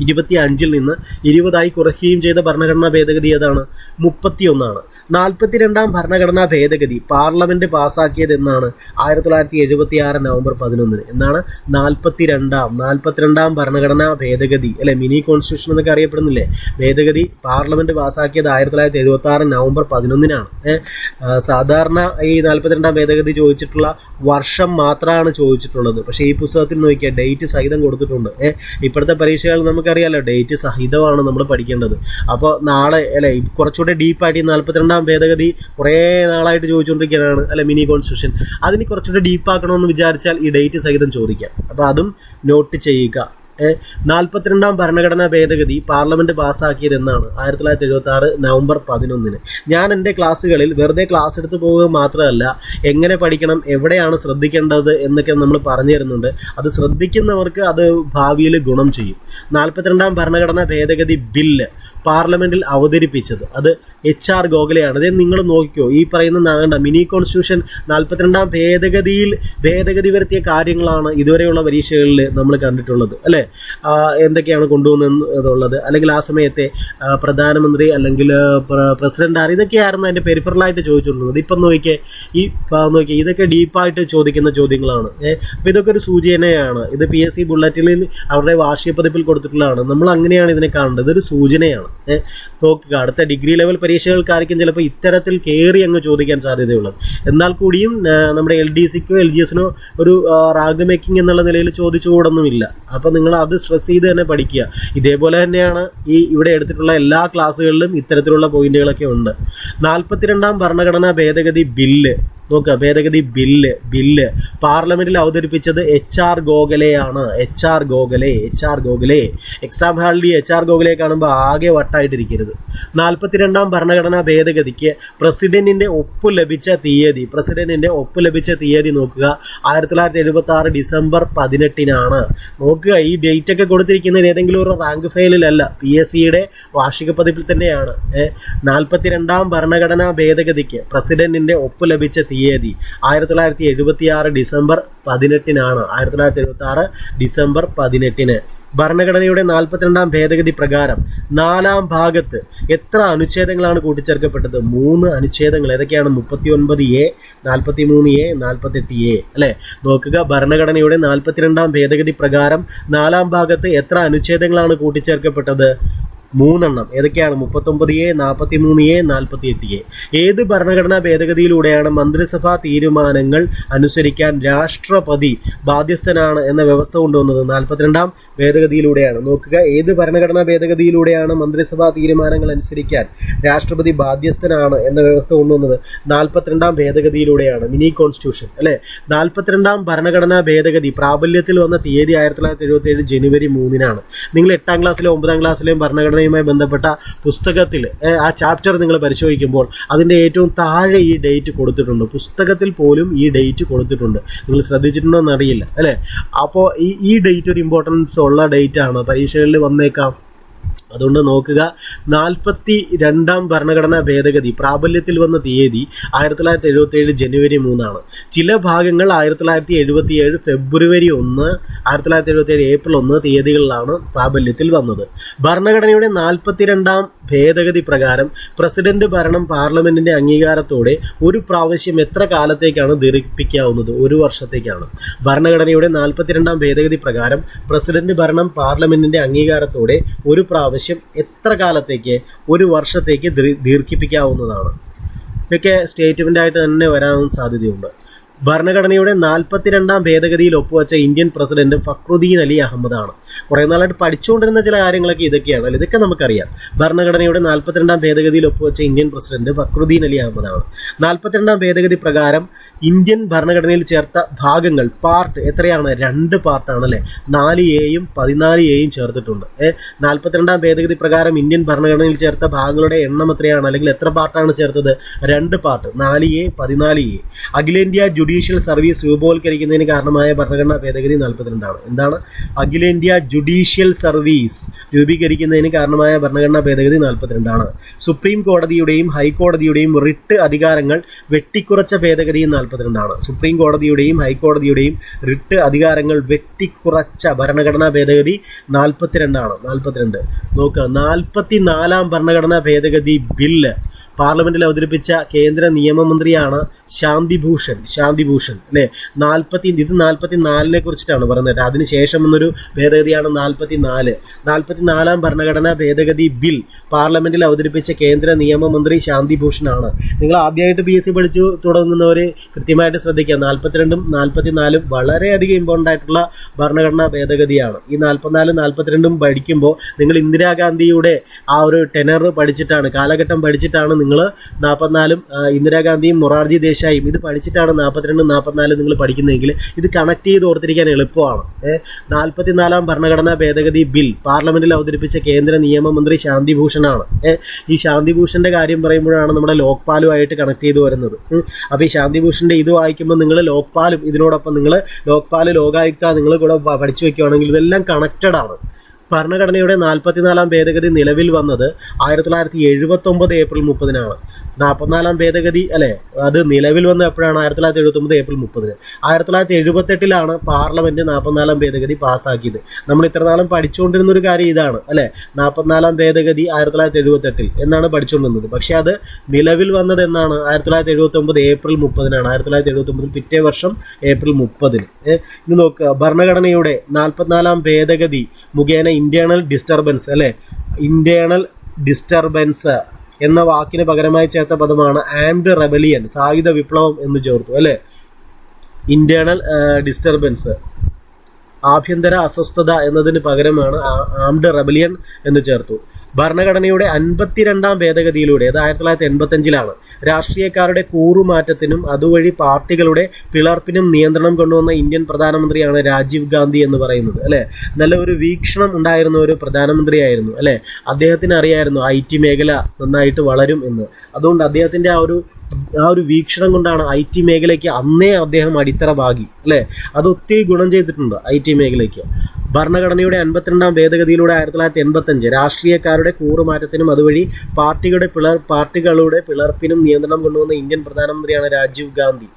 ഇരുപത്തി അഞ്ചിൽ നിന്ന് ഇരുപതായി കുറയ്ക്കുകയും ചെയ്ത ഭരണഘടനാ ഭേദഗതി ഏതാണ്? മുപ്പത്തിയൊന്നാണ്. നാൽപ്പത്തിരണ്ടാം ഭരണഘടനാ ഭേദഗതി പാർലമെന്റ് പാസ്സാക്കിയത് എന്നാണ് ആയിരത്തി തൊള്ളായിരത്തി എഴുപത്തി ആറ് നവംബർ പതിനൊന്നിന്. എന്നാണ് നാൽപ്പത്തിരണ്ടാം നാൽപ്പത്തിരണ്ടാം ഭരണഘടനാ ഭേദഗതി അല്ലെ മിനി കോൺസ്റ്റിറ്റ്യൂഷൻ എന്നൊക്കെ അറിയപ്പെടുന്നില്ലേ? ഭേദഗതി പാർലമെന്റ് പാസ്സാക്കിയത് ആയിരത്തി തൊള്ളായിരത്തി എഴുപത്തി ആറ് നവംബർ പതിനൊന്നിനാണ് സാധാരണ ഈ നാൽപ്പത്തിരണ്ടാം ഭേദഗതി ചോദിച്ചിട്ടുള്ള വർഷം മാത്രമാണ് ചോദിച്ചിട്ടുള്ളത്. പക്ഷേ ഈ പുസ്തകത്തിൽ നോക്കിയാൽ ഡേറ്റ് സഹിതം കൊടുത്തിട്ടുണ്ട്. ഇപ്പോഴത്തെ പരീക്ഷകൾ നമുക്കറിയാലോ ഡേറ്റ് സഹിതമാണ് നമ്മൾ പഠിക്കേണ്ടത്. അപ്പോൾ നാളെ അല്ലെ കുറച്ചുകൂടെ ഡീപ്പായിട്ട് ഈ നാൽപ്പത്തിരണ്ടാം ഭേദഗതി കുറേ നാളായിട്ട് ചോദിച്ചുകൊണ്ടിരിക്കുകയാണ് അല്ലെ മിനി കോൺസ്റ്റിറ്റ്യൂഷൻ അതിന് കുറച്ചുകൂടെ ഡീപ്പാക്കണമെന്ന് വിചാരിച്ചാൽ ഈ ഡേറ്റ് സഹിതം ചോദിക്കാം. അപ്പോൾ അതും നോട്ട് ചെയ്യുക. നാൽപ്പത്തിരണ്ടാം ഭരണഘടനാ ഭേദഗതി പാർലമെന്റ് പാസ്സാക്കിയത് എന്നാണ് ആയിരത്തി തൊള്ളായിരത്തി എഴുപത്തി ആറ് നവംബർ പതിനൊന്നിന്. ഞാൻ എന്റെ ക്ലാസ്സുകളിൽ വെറുതെ ക്ലാസ് എടുത്ത് പോവുക മാത്രമല്ല എങ്ങനെ പഠിക്കണം എവിടെയാണ് ശ്രദ്ധിക്കേണ്ടത് എന്നൊക്കെ നമ്മൾ പറഞ്ഞു തരുന്നുണ്ട്. അത് ശ്രദ്ധിക്കുന്നവർക്ക് അത് ഭാവിയിൽ ഗുണം ചെയ്യും. നാൽപ്പത്തിരണ്ടാം ഭരണഘടനാ ഭേദഗതി ബില്ല്. പാർലമെന്റിൽ അവതരിപ്പിച്ചത്. അത് എച്ച് ആർ ഗോഖലെയാണ്. അതേ നിങ്ങൾ നോക്കിക്കോ ഈ പറയുന്ന നാകണ്ട മിനി കോൺസ്റ്റിറ്റ്യൂഷൻ നാൽപ്പത്തിരണ്ടാം ഭേദഗതിയിൽ ഭേദഗതി വരുത്തിയ കാര്യങ്ങളാണ് ഇതുവരെയുള്ള പരീക്ഷകളിൽ നമ്മൾ കണ്ടിട്ടുള്ളത് അല്ലേ? എന്തൊക്കെയാണ് കൊണ്ടുവന്നുള്ളത്? അല്ലെങ്കിൽ ആ സമയത്തെ പ്രധാനമന്ത്രി അല്ലെങ്കിൽ പ്രസിഡന്റ് ആര്? ഇതൊക്കെയായിരുന്നു അതിന്റെ പെരിഫറലായിട്ട് ചോദിച്ചുകൊണ്ടിരുന്നത് ഇപ്പം നോക്കിയേ ഈ നോക്കിയേ ഇതൊക്കെ ഡീപ്പായിട്ട് ചോദിക്കുന്ന ചോദ്യങ്ങളാണ്. അപ്പോൾ ഇതൊക്കെ ഒരു സൂചനയാണ്. ഇത് പി എസ് സി ബുള്ളറ്റിനിൽ അവരുടെ വാർഷിക പതിപ്പിൽ കൊടുത്തിട്ടുള്ളതാണ്. നമ്മൾ അങ്ങനെയാണ് ഇതിനെ കാണേണ്ടത്. ഇതൊരു സൂചനയാണ്. നോക്കുക. അടുത്ത ഡിഗ്രി ലെവൽ പരീക്ഷകൾക്കായിരിക്കും ചിലപ്പോൾ ഇത്തരത്തിൽ കയറി അങ്ങ് ചോദിക്കാൻ സാധ്യതയുള്ളത്. എന്നാൽ കൂടിയും നമ്മുടെ എൽ ഡി സിക്കോ എൽ ജി എസിനോ ഒരു റാങ്ക് മേക്കിംഗ് എന്നുള്ള നിലയിൽ ചോദിച്ചുകൂടൊന്നുമില്ല. അപ്പോൾ നിങ്ങൾ അത് സ്ട്രെസ് ചെയ്ത് തന്നെ പഠിക്കുക. ഇതേപോലെ തന്നെയാണ് ഈ ഇവിടെ എടുത്തിട്ടുള്ള എല്ലാ ക്ലാസ്സുകളിലും ഇത്തരത്തിലുള്ള പോയിന്റുകളൊക്കെ ഉണ്ട്. നാൽപ്പത്തിരണ്ടാം ഭരണഘടനാ ഭേദഗതി ബില്ല്. നോക്കുക ഭേദഗതി ബില്ല് ബില്ല്. പാർലമെന്റിൽ അവതരിപ്പിച്ചത് H R ഗോഖലെയാണ്. H R Gokhale H R Gokhale. Exam ഹാളിൽ എച്ച് ആർ ഗോഖലെ കാണുമ്പോൾ ആകെ വട്ടായിട്ടിരിക്കരുത്. നാൽപ്പത്തിരണ്ടാം ഭരണഘടനാ ഭേദഗതിക്ക് പ്രസിഡന്റിന്റെ ഒപ്പ് ലഭിച്ച തീയതി പ്രസിഡന്റിന്റെ ഒപ്പ് ലഭിച്ച തീയതി നോക്കുക. ആയിരത്തി തൊള്ളായിരത്തി എഴുപത്തി ആറ് ഡിസംബർ പതിനെട്ടിനാണ്. നോക്കുക ഈ ഡേറ്റ് ഒക്കെ കൊടുത്തിരിക്കുന്നത് ഏതെങ്കിലും ഒരു റാങ്ക് ഫയലിലല്ല. പി എസ് സിയുടെ വാർഷിക പതിപ്പിൽ തന്നെയാണ്. നാൽപ്പത്തിരണ്ടാം ഭരണഘടനാ ഭേദഗതിക്ക് പ്രസിഡന്റിന്റെ ഒപ്പ് ലഭിച്ച തീയതി. ആയിരത്തി തൊള്ളായിരത്തി എഴുപത്തി ആറ് ഡിസംബർ പതിനെട്ടിനാണ്. ആയിരത്തി തൊള്ളായിരത്തി എഴുപത്തി ആറ് ഡിസംബർ പതിനെട്ടിന്. ഭരണഘടനയുടെ നാൽപ്പത്തിരണ്ടാം ഭേദഗതി പ്രകാരം നാലാം ഭാഗത്ത് എത്ര അനുച്ഛേദങ്ങളാണ് കൂട്ടിച്ചേർക്കപ്പെട്ടത്? മൂന്ന് അനുച്ഛേദങ്ങൾ. ഏതൊക്കെയാണ്? മുപ്പത്തി ഒൻപത് എ നാൽപ്പത്തി മൂന്ന് എ നാൽപ്പത്തെട്ട് എ. അല്ലെ? നോക്കുക. ഭരണഘടനയുടെ നാൽപ്പത്തിരണ്ടാം ഭേദഗതി പ്രകാരം നാലാം ഭാഗത്ത് എത്ര അനുച്ഛേദങ്ങളാണ് കൂട്ടിച്ചേർക്കപ്പെട്ടത്? മൂന്നെണ്ണം. ഏതൊക്കെയാണ്? മുപ്പത്തൊമ്പത് എ നാൽപ്പത്തി മൂന്ന് എ നാൽപ്പത്തി എട്ട് എ. ഏത് ഭരണഘടനാ ഭേദഗതിയിലൂടെയാണ് മന്ത്രിസഭാ തീരുമാനങ്ങൾ അനുസരിക്കാൻ രാഷ്ട്രപതി ബാധ്യസ്ഥനാണ് എന്ന വ്യവസ്ഥ കൊണ്ടുവന്നത്? നാൽപ്പത്തിരണ്ടാം ഭേദഗതിയിലൂടെയാണ്. നോക്കുക ഏത് ഭരണഘടനാ ഭേദഗതിയിലൂടെയാണ് മന്ത്രിസഭാ തീരുമാനങ്ങൾ അനുസരിക്കാൻ രാഷ്ട്രപതി ബാധ്യസ്ഥനാണ് എന്ന വ്യവസ്ഥ കൊണ്ടുവന്നത്? നാൽപ്പത്തിരണ്ടാം ഭേദഗതിയിലൂടെയാണ്. മിനി കോൺസ്റ്റിറ്റ്യൂഷൻ അല്ലേ? നാൽപ്പത്തിരണ്ടാം ഭരണഘടനാ ഭേദഗതി പ്രാബല്യത്തിൽ വന്ന തീയതി ആയിരത്തി തൊള്ളായിരത്തി എഴുപത്തി ഏഴ് ജനുവരി മൂന്നിനാണ്. നിങ്ങൾ എട്ടാം ക്ലാസ്സിലെ ഒമ്പതാം ക്ലാസ്സിലെയും ഭരണഘടനയുമായി ബന്ധപ്പെട്ട പുസ്തകത്തിൽ ആ ചാപ്റ്റർ നിങ്ങൾ പരിശോധിക്കുമ്പോൾ അതിന്റെ ഏറ്റവും താഴെ ഈ ഡേറ്റ് കൊടുത്തിട്ടുണ്ട്. പുസ്തകത്തിൽ പോലും ഈ ഡേറ്റ് കൊടുത്തിട്ടുണ്ട്. നിങ്ങൾ ശ്രദ്ധിച്ചിട്ടുണ്ടോ എന്നറിയില്ല അല്ലേ? അപ്പോൾ ഈ ഈ ഡേറ്റ് ഒരു ഇമ്പോർട്ടൻസ് ഉള്ള ഡേറ്റ് ആണ്. പരീക്ഷകളിൽ വന്നേക്കാം. അതുകൊണ്ട് നോക്കുക നാൽപ്പത്തി രണ്ടാം ഭരണഘടനാ ഭേദഗതി പ്രാബല്യത്തിൽ വന്ന തീയതി ആയിരത്തി തൊള്ളായിരത്തി എഴുപത്തി ഏഴ് ജനുവരി മൂന്നാണ്. ചില ഭാഗങ്ങൾ ആയിരത്തി തൊള്ളായിരത്തി എഴുപത്തി ഏഴ് ഫെബ്രുവരി ഒന്ന് ആയിരത്തി തൊള്ളായിരത്തി എഴുപത്തി ഏഴ് ഏപ്രിൽ ഒന്ന് തീയതികളിലാണ് പ്രാബല്യത്തിൽ വന്നത്. ഭരണഘടനയുടെ നാൽപ്പത്തിരണ്ടാം ഭേദഗതി പ്രകാരം പ്രസിഡന്റ് ഭരണം പാർലമെന്റിന്റെ അംഗീകാരത്തോടെ ഒരു പ്രാവശ്യം എത്ര കാലത്തേക്കാണ് ദീർഘിപ്പിക്കാവുന്നത്? ഒരു വർഷത്തേക്കാണ്. ഭരണഘടനയുടെ നാൽപ്പത്തിരണ്ടാം ഭേദഗതി പ്രകാരം പ്രസിഡന്റ് ഭരണം പാർലമെന്റിന്റെ അംഗീകാരത്തോടെ ഒരു പ്രാവശ്യം എത്ര കാലത്തേക്ക്? ഒരു വർഷത്തേക്ക് ദീർഘിപ്പിക്കാവുന്നതാണ്. ഇതൊക്കെ സ്റ്റേറ്റ്മെന്റ് ആയിട്ട് തന്നെ വരാൻ സാധ്യതയുണ്ട്. ഭരണഘടനയുടെ നാൽപ്പത്തിരണ്ടാം ഭേദഗതിയിൽ ഒപ്പുവച്ച ഇന്ത്യൻ പ്രസിഡന്റ് ഫക്രുദ്ദീൻ അലി അഹമ്മദാണ്. കുറേ നാളായിട്ട് പഠിച്ചുകൊണ്ടിരുന്ന ചില കാര്യങ്ങളൊക്കെ ഇതൊക്കെയാണ്. അല്ല ഇതൊക്കെ നമുക്കറിയാം. ഭരണഘടനയുടെ നാൽപ്പത്തിരണ്ടാം ഭേദഗതിയിൽ ഒപ്പുവെച്ച ഇന്ത്യൻ പ്രസിഡന്റ് ഫക്രുദ്ദീൻ അലി അഹമ്മദാണ്. നാൽപ്പത്തിരണ്ടാം ഭേദഗതി പ്രകാരം ഇന്ത്യൻ ഭരണഘടനയിൽ ചേർത്ത ഭാഗങ്ങൾ പാർട്ട് എത്രയാണ്? രണ്ട് പാർട്ടാണ് അല്ലേ? നാല് എയും പതിനാല് എയും ചേർത്തിട്ടുണ്ട്. ഏഹ് നാൽപ്പത്തിരണ്ടാം ഭേദഗതി പ്രകാരം ഇന്ത്യൻ ഭരണഘടനയിൽ ചേർത്ത ഭാഗങ്ങളുടെ എണ്ണം എത്രയാണ്? അല്ലെങ്കിൽ എത്ര പാർട്ടാണ് ചേർത്തത്? രണ്ട് പാർട്ട് നാല് എ പതിനാല് എ അഖിലേന്ത്യാ ജുഡീഷ്യൽ സർവീസ് രൂപവൽക്കരിക്കുന്നതിന് കാരണമായ ഭരണഘടനാ ഭേദഗതി നാൽപ്പത്തിരണ്ടാണ്. എന്താണ്? അഖിലേന്ത്യാ ജുഡീഷ്യൽ സർവീസ് രൂപീകരിക്കുന്നതിന് കാരണമായ ഭരണഘടനാ ഭേദഗതി നാൽപ്പത്തിരണ്ടാണ്. സുപ്രീം കോടതിയുടെയും ഹൈക്കോടതിയുടെയും റിട്ട് അധികാരങ്ങൾ വെട്ടിക്കുറച്ച ഭേദഗതിയും നാൽപ്പത്തിരണ്ടാണ്. സുപ്രീം കോടതിയുടെയും ഹൈക്കോടതിയുടെയും റിട്ട് അധികാരങ്ങൾ വെട്ടിക്കുറച്ച ഭരണഘടനാ ഭേദഗതി നാൽപ്പത്തിരണ്ടാണ്. നാൽപ്പത്തിരണ്ട്. നോക്കുക നാൽപ്പത്തി നാലാം ഭരണഘടനാ ഭേദഗതി ബില്ല് പാർലമെന്റിൽ അവതരിപ്പിച്ച കേന്ദ്ര നിയമമന്ത്രിയാണ് ശാന്തിഭൂഷൺ. ശാന്തിഭൂഷൺ അല്ലേ? നാൽപ്പത്തി ഇത് നാൽപ്പത്തി നാലിനെ കുറിച്ചിട്ടാണ് പറയുന്നത് അതിനുശേഷം എന്നൊരു ഭേദഗതിയാണ് നാൽപ്പത്തി നാല് നാൽപ്പത്തി നാലാം ഭരണഘടനാ ഭേദഗതി ബിൽ പാർലമെന്റിൽ അവതരിപ്പിച്ച കേന്ദ്ര നിയമമന്ത്രി ശാന്തിഭൂഷണാണ്. നിങ്ങൾ ആദ്യമായിട്ട് പി എസ് സി പഠിച്ചു തുടങ്ങുന്നവർ കൃത്യമായിട്ട് ശ്രദ്ധിക്കുക. നാൽപ്പത്തിരണ്ടും നാൽപ്പത്തിനാലും വളരെയധികം ഇമ്പോർട്ടന്റ് ആയിട്ടുള്ള ഭരണഘടനാ ഭേദഗതിയാണ്. ഈ നാൽപ്പത്തിനാലും നാൽപ്പത്തിരണ്ടും പഠിക്കുമ്പോൾ നിങ്ങൾ ഇന്ദിരാഗാന്ധിയുടെ ആ ഒരു ടെനർ പഠിച്ചിട്ടാണ് കാലഘട്ടം പഠിച്ചിട്ടാണ് നിങ്ങൾ നാൽപ്പത്തിനാലും ഇന്ദിരാഗാന്ധിയും മൊറാർജി ദേശായും ഇത് പഠിച്ചിട്ടാണ് നാൽപ്പത്തിരണ്ടും നാൽപ്പത്തിനാലും നിങ്ങൾ പഠിക്കുന്നതെങ്കിൽ ഇത് കണക്ട് ചെയ്ത് ഓർത്തിരിക്കാൻ എളുപ്പമാണ്. നാൽപ്പത്തിനാലാം ഭരണഘടനാ ഭേദഗതി ബിൽ പാർലമെന്റിൽ അവതരിപ്പിച്ച കേന്ദ്ര നിയമമന്ത്രി ശാന്തിഭൂഷണാണ്. ഈ ശാന്തിഭൂഷന്റെ കാര്യം പറയുമ്പോഴാണ് നമ്മുടെ ലോക്പാലുമായിട്ട് കണക്ട് ചെയ്ത് വരുന്നത്. അപ്പോൾ ഈ ശാന്തിഭൂഷന്റെ ഇത് വായിക്കുമ്പോൾ നിങ്ങൾ ലോക്പാലും ഇതിനോടൊപ്പം നിങ്ങൾ ലോക്പാൽ ലോകായുക്ത നിങ്ങൾ കൂടെ പഠിച്ചു വെക്കുകയാണെങ്കിൽ ഇതെല്ലാം കണക്റ്റഡ് ആണ്. ഭരണഘടനയുടെ നാൽപ്പത്തിനാലാം ഭേദഗതി നിലവിൽ വന്നത് ആയിരത്തി തൊള്ളായിരത്തി എഴുപത്തി ഒമ്പത് ഏപ്രിൽ മുപ്പതിനാണ്. നാൽപ്പത്തിനാലാം ഭേദഗതി അല്ലെ? അത് നിലവിൽ വന്ന എപ്പോഴാണ്? ആയിരത്തി തൊള്ളായിരത്തി എഴുപത്തി ഒമ്പത് ഏപ്രിൽ മുപ്പതിന്. ആയിരത്തി തൊള്ളായിരത്തി എഴുപത്തെട്ടിലാണ് പാർലമെന്റ് നാൽപ്പത്തിനാലാം ഭേദഗതി പാസ്സാക്കിയത്. നമ്മൾ ഇത്രനാളും പഠിച്ചുകൊണ്ടിരുന്ന ഒരു കാര്യം ഇതാണ് അല്ലെ? നാൽപ്പത്തിനാലാം ഭേദഗതി ആയിരത്തി തൊള്ളായിരത്തി എഴുപത്തെട്ടിൽ എന്നാണ് പഠിച്ചുകൊണ്ടിരുന്നത്. പക്ഷേ അത് നിലവിൽ വന്നത് എന്നാണ്? ആയിരത്തി തൊള്ളായിരത്തി എഴുപത്തി ഒമ്പത് ഏപ്രിൽ മുപ്പതിനാണ്. ആയിരത്തി തൊള്ളായിരത്തി എഴുപത്തി ഒമ്പതിൽ പിറ്റേ വർഷം ഏപ്രിൽ മുപ്പതിന്. ഇത് നോക്കുക ഭരണഘടനയുടെ നാൽപ്പത്തിനാലാം ഭേദഗതി മുഖേന ഇന്റേണൽ ഡിസ്റ്റർബൻസ് അല്ലെ? ഇന്റേണൽ ഡിസ്റ്റർബൻസ് എന്ന വാക്കിന് പകരമായി ചേർത്ത പദമാണ് ആംഡ് റെബലിയൻ സായുധ വിപ്ലവം എന്ന് ചേർത്തു അല്ലേ? Internal disturbance. ആഭ്യന്തര അസ്വസ്ഥത എന്നതിന് പകരമാണ് ആംഡ് റെബലിയൻ എന്ന് ചേർത്തു. ഭരണഘടനയുടെ അൻപത്തിരണ്ടാം ഭേദഗതിയിലൂടെ അത് ആയിരത്തി തൊള്ളായിരത്തി എൺപത്തഞ്ചിലാണ് രാഷ്ട്രീയക്കാരുടെ കൂറുമാറ്റത്തിനും അതുവഴി പാർട്ടികളുടെ പിളർപ്പിനും നിയന്ത്രണം കൊണ്ടുവന്ന ഇന്ത്യൻ പ്രധാനമന്ത്രിയാണ് രാജീവ് ഗാന്ധി എന്ന് പറയുന്നത് അല്ലേ? നല്ല ഒരു വീക്ഷണം ഉണ്ടായിരുന്ന ഒരു പ്രധാനമന്ത്രിയായിരുന്നു അല്ലേ? അദ്ദേഹത്തിന് അറിയായിരുന്നു ഐ ടി മേഖല നന്നായിട്ട് വളരും എന്ന്. അതുകൊണ്ട് അദ്ദേഹത്തിന്റെ ആ ഒരു ആ ഒരു വീക്ഷണം കൊണ്ടാണ് ഐ ടി മേഖലയ്ക്ക് അന്നേ അദ്ദേഹം അടിത്തറ പാകി അല്ലേ? അത് ഒത്തിരി ഗുണം ചെയ്തിട്ടുണ്ട് ഐ ടി മേഖലയ്ക്ക്. ഭരണഘടനയുടെ അൻപത്തിരണ്ടാം ഭേദഗതിയിലൂടെ ആയിരത്തി തൊള്ളായിരത്തി എൺപത്തഞ്ച് രാഷ്ട്രീയക്കാരുടെ കൂറുമാറ്റത്തിനും അതുവഴി പാർട്ടികളുടെ പിളർ പാർട്ടികളുടെ പിളർപ്പിനും നിയന്ത്രണം കൊണ്ടുവന്ന ഇന്ത്യൻ പ്രധാനമന്ത്രിയാണ് രാജീവ് ഗാന്ധി.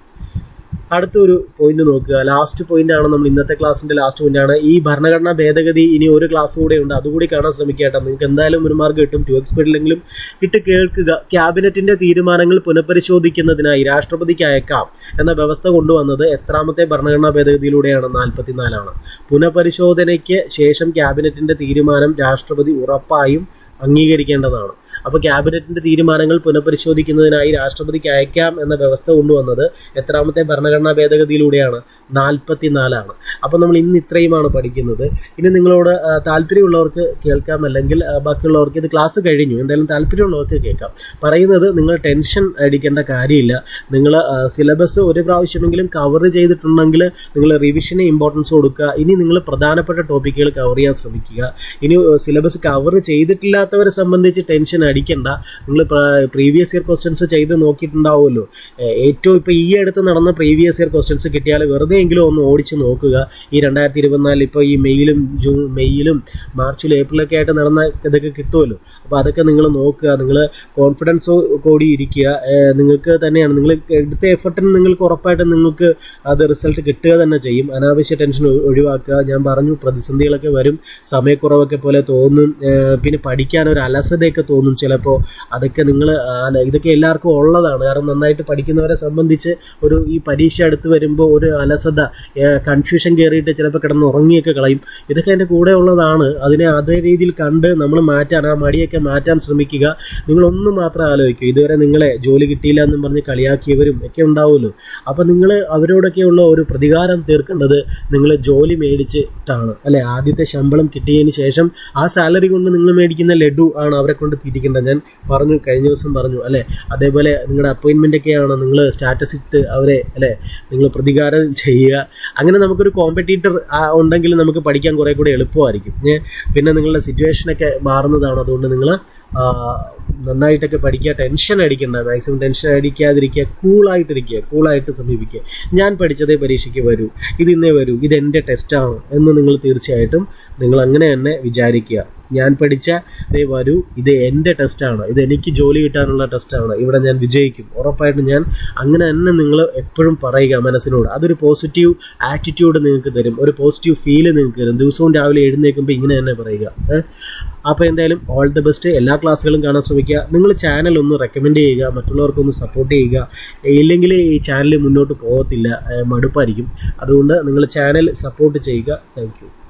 അടുത്തൊരു പോയിന്റ് നോക്കുക. ലാസ്റ്റ് പോയിന്റ് ആണ് നമ്മൾ ഇന്നത്തെ ക്ലാസ്സിന്റെ ലാസ്റ്റ് പോയിന്റ് ആണ്. ഈ ഭരണഘടനാ ഭേദഗതി ഇനി ഒരു ക്ലാസ് കൂടെ ഉണ്ട്. അതുകൂടി കാണാൻ ശ്രമിക്കട്ടെ നിങ്ങൾക്ക് എന്തായാലും ഒരു മാർക്ക് കിട്ടും. ടു എക്സ്പെർട്ടിലെങ്കിലും ഇട്ട് കേൾക്കുക. ക്യാബിനറ്റിന്റെ തീരുമാനങ്ങൾ പുനഃപരിശോധിക്കുന്നതിനായി രാഷ്ട്രപതിക്ക് അയക്കാം എന്ന വ്യവസ്ഥ കൊണ്ടുവന്നത് എത്രാമത്തെ ഭരണഘടനാ ഭേദഗതിയിലൂടെയാണ്. നാൽപ്പത്തിനാലാണ് പുനഃപരിശോധനയ്ക്ക് ശേഷം ക്യാബിനറ്റിന്റെ തീരുമാനം രാഷ്ട്രപതി ഉറപ്പായും അംഗീകരിക്കേണ്ടതാണ്. അപ്പോൾ ക്യാബിനറ്റിന്റെ തീരുമാനങ്ങൾ പുനഃപരിശോധിക്കുന്നതിനായി രാഷ്ട്രപതിക്ക് അയക്കാം എന്ന വ്യവസ്ഥ കൊണ്ടുവന്നത് എത്രാമത്തെ ഭരണഘടനാ ഭേദഗതിയിലൂടെയാണ്. നാൽപ്പത്തിനാലാണ് അപ്പോൾ നമ്മൾ ഇന്ന് ഇത്രയുമാണ് പഠിക്കുന്നത്. ഇനി നിങ്ങളോട് താല്പര്യമുള്ളവർക്ക് കേൾക്കാം അല്ലെങ്കിൽ ബാക്കിയുള്ളവർക്ക് ഇത് ക്ലാസ് കഴിഞ്ഞു. എന്തായാലും താല്പര്യമുള്ളവർക്ക് കേൾക്കാം. പറയുന്നത് നിങ്ങൾ ടെൻഷൻ അടിക്കേണ്ട കാര്യമില്ല. നിങ്ങൾ സിലബസ് ഒരു പ്രാവശ്യമെങ്കിലും കവർ ചെയ്തിട്ടുണ്ടെങ്കിൽ നിങ്ങൾ റിവിഷന് ഇമ്പോർട്ടൻസ് കൊടുക്കുക. ഇനി നിങ്ങൾ പ്രധാനപ്പെട്ട ടോപ്പിക്കുകൾ കവർ ചെയ്യാൻ ശ്രമിക്കുക. ഇനി സിലബസ് കവർ ചെയ്തിട്ടില്ലാത്തവരെ സംബന്ധിച്ച് ടെൻഷൻ അടിക്കണ്ട നിങ്ങൾ പ്രീവിയസ് ഇയർ ക്വസ്റ്റ്യൻസ് ചെയ്ത് നോക്കിയിട്ടുണ്ടാവുമല്ലോ. ഏറ്റവും ഇപ്പോൾ ഈ അടുത്ത് നടന്ന പ്രീവിയസ് ഇയർ ക്വസ്റ്റ്യൻസ് കിട്ടിയാൽ വെറുതെ എങ്കിലും ഒന്ന് ഓടിച്ച് നോക്കുക. ഈ രണ്ടായിരത്തി ഇരുപത്തിനാലിൽ ഇപ്പോൾ ഈ മെയ്യിലും ജൂൺ മെയ്യിലും മാർച്ചിലും ഏപ്രിലൊക്കെ ആയിട്ട് നടന്ന ഇതൊക്കെ കിട്ടുമല്ലോ. അപ്പോൾ അതൊക്കെ നിങ്ങൾ നോക്കുക. നിങ്ങൾ കോൺഫിഡൻസ് കൂടി ഇരിക്കുക. നിങ്ങൾക്ക് തന്നെയാണ്. നിങ്ങൾ എടുത്ത എഫർട്ടിന് നിങ്ങൾക്ക് ഉറപ്പായിട്ടും നിങ്ങൾക്ക് അത് റിസൾട്ട് കിട്ടുക തന്നെ ചെയ്യും. അനാവശ്യ ടെൻഷൻ ഒഴിവാക്കുക. ഞാൻ പറഞ്ഞു പ്രതിസന്ധികളൊക്കെ വരും. സമയക്കുറവൊക്കെ പോലെ തോന്നും. പിന്നെ പഠിക്കാൻ ഒരു അലസതയൊക്കെ തോന്നും. ചിലപ്പോൾ അതൊക്കെ നിങ്ങൾ ഇതൊക്കെ എല്ലാവർക്കും ഉള്ളതാണ്. കാരണം നന്നായിട്ട് പഠിക്കുന്നവരെ സംബന്ധിച്ച് ഒരു ഈ പരീക്ഷ അടുത്ത് വരുമ്പോൾ ഒരു അലസത കൺഫ്യൂഷൻ കയറിയിട്ട് ചിലപ്പോൾ കിടന്ന് ഉറങ്ങിയൊക്കെ കളയും. ഇതൊക്കെ എന്റെ കൂടെ ഉള്ളതാണ്. അതിനെ അതേ രീതിയിൽ കണ്ട് നമ്മൾ മാറ്റാൻ ആ മടിയൊക്കെ മാറ്റാൻ ശ്രമിക്കുക. നിങ്ങളൊന്നും മാത്രം ആലോചിക്കുക. ഇതുവരെ നിങ്ങളെ ജോലി കിട്ടിയില്ല എന്നും പറഞ്ഞ് കളിയാക്കിയവരും ഒക്കെ ഉണ്ടാവുമല്ലോ. അപ്പോൾ നിങ്ങൾ അവരോടൊക്കെയുള്ള ഒരു പ്രതികാരം തീർക്കേണ്ടത് നിങ്ങൾ ജോലി മേടിച്ചിട്ടാണ്. അല്ലെ ആദ്യത്തെ ശമ്പളം കിട്ടിയതിന് ശേഷം ആ സാലറി കൊണ്ട് നിങ്ങൾ മേടിക്കുന്ന ലഡു ആണ് അവരെ കൊണ്ട് തീറ്റിക്കേണ്ടത് ഞാൻ പറഞ്ഞു കഴിഞ്ഞ ദിവസം പറഞ്ഞു അല്ലേ? അതേപോലെ നിങ്ങളുടെ അപ്പോയിൻമെന്റ് ഒക്കെയാണ്? നിങ്ങൾ സ്റ്റാറ്റസ് ഇട്ട് അവരെ അല്ലേ? നിങ്ങൾ പ്രതികാരം ചെയ്യുക. അങ്ങനെ നമുക്കൊരു കോമ്പറ്റീറ്റർ ഉണ്ടെങ്കിൽ നമുക്ക് പഠിക്കാൻ കുറേ കൂടി എളുപ്പമായിരിക്കും പിന്നെ നിങ്ങളുടെ സിറ്റുവേഷനൊക്കെ മാറുന്നതാണ്. അതുകൊണ്ട് നിങ്ങൾ നന്നായിട്ടൊക്കെ പഠിക്കുക ടെൻഷൻ അടിക്കണ്ട. മാക്സിമം ടെൻഷൻ അടിക്കാതിരിക്കുക കൂളായിട്ടിരിക്കുക കൂളായിട്ട് സമീപിക്കുക. ഞാൻ പഠിച്ചതേ പരീക്ഷയ്ക്ക് വരൂ ഇത് ഇന്നേ വരൂ ഇത് എന്റെ ടെസ്റ്റാണ് എന്ന് നിങ്ങൾ തീർച്ചയായിട്ടും നിങ്ങൾ അങ്ങനെ തന്നെ വിചാരിക്കുക. ഞാൻ പഠിച്ച ദേ വരൂ ഇത് എന്റെ ടെസ്റ്റാണ് ഇത് എനിക്ക് ജോലി കിട്ടാനുള്ള ടെസ്റ്റാണ് ഇവിടെ ഞാൻ വിജയിക്കും. ഉറപ്പായിട്ടും ഞാൻ അങ്ങനെ തന്നെ നിങ്ങൾ എപ്പോഴും പറയുക മനസ്സിനോട്. അതൊരു പോസിറ്റീവ് ആറ്റിറ്റ്യൂഡ് നിങ്ങൾക്ക് തരും ഒരു പോസിറ്റീവ് ഫീൽ നിങ്ങൾക്ക് തരും. ദിവസവും രാവിലെ എഴുന്നേൽക്കുമ്പോൾ ഇങ്ങനെ തന്നെ പറയുക അപ്പോൾ എന്തായാലും ഓൾ ദി ബെസ്റ്റ് എല്ലാ ക്ലാസ്സുകളും കാണാൻ ശ്രമിക്കുക. നിങ്ങൾ ചാനൽ ഒന്ന് റെക്കമെൻഡ് ചെയ്യുക മറ്റുള്ളവർക്കൊന്ന് സപ്പോർട്ട് ചെയ്യുക ഇല്ലെങ്കിൽ ഈ ചാനൽ മുന്നോട്ട് പോകത്തില്ല മടുപ്പായിരിക്കും. അതുകൊണ്ട് നിങ്ങൾ ചാനൽ സപ്പോർട്ട് ചെയ്യുക. താങ്ക്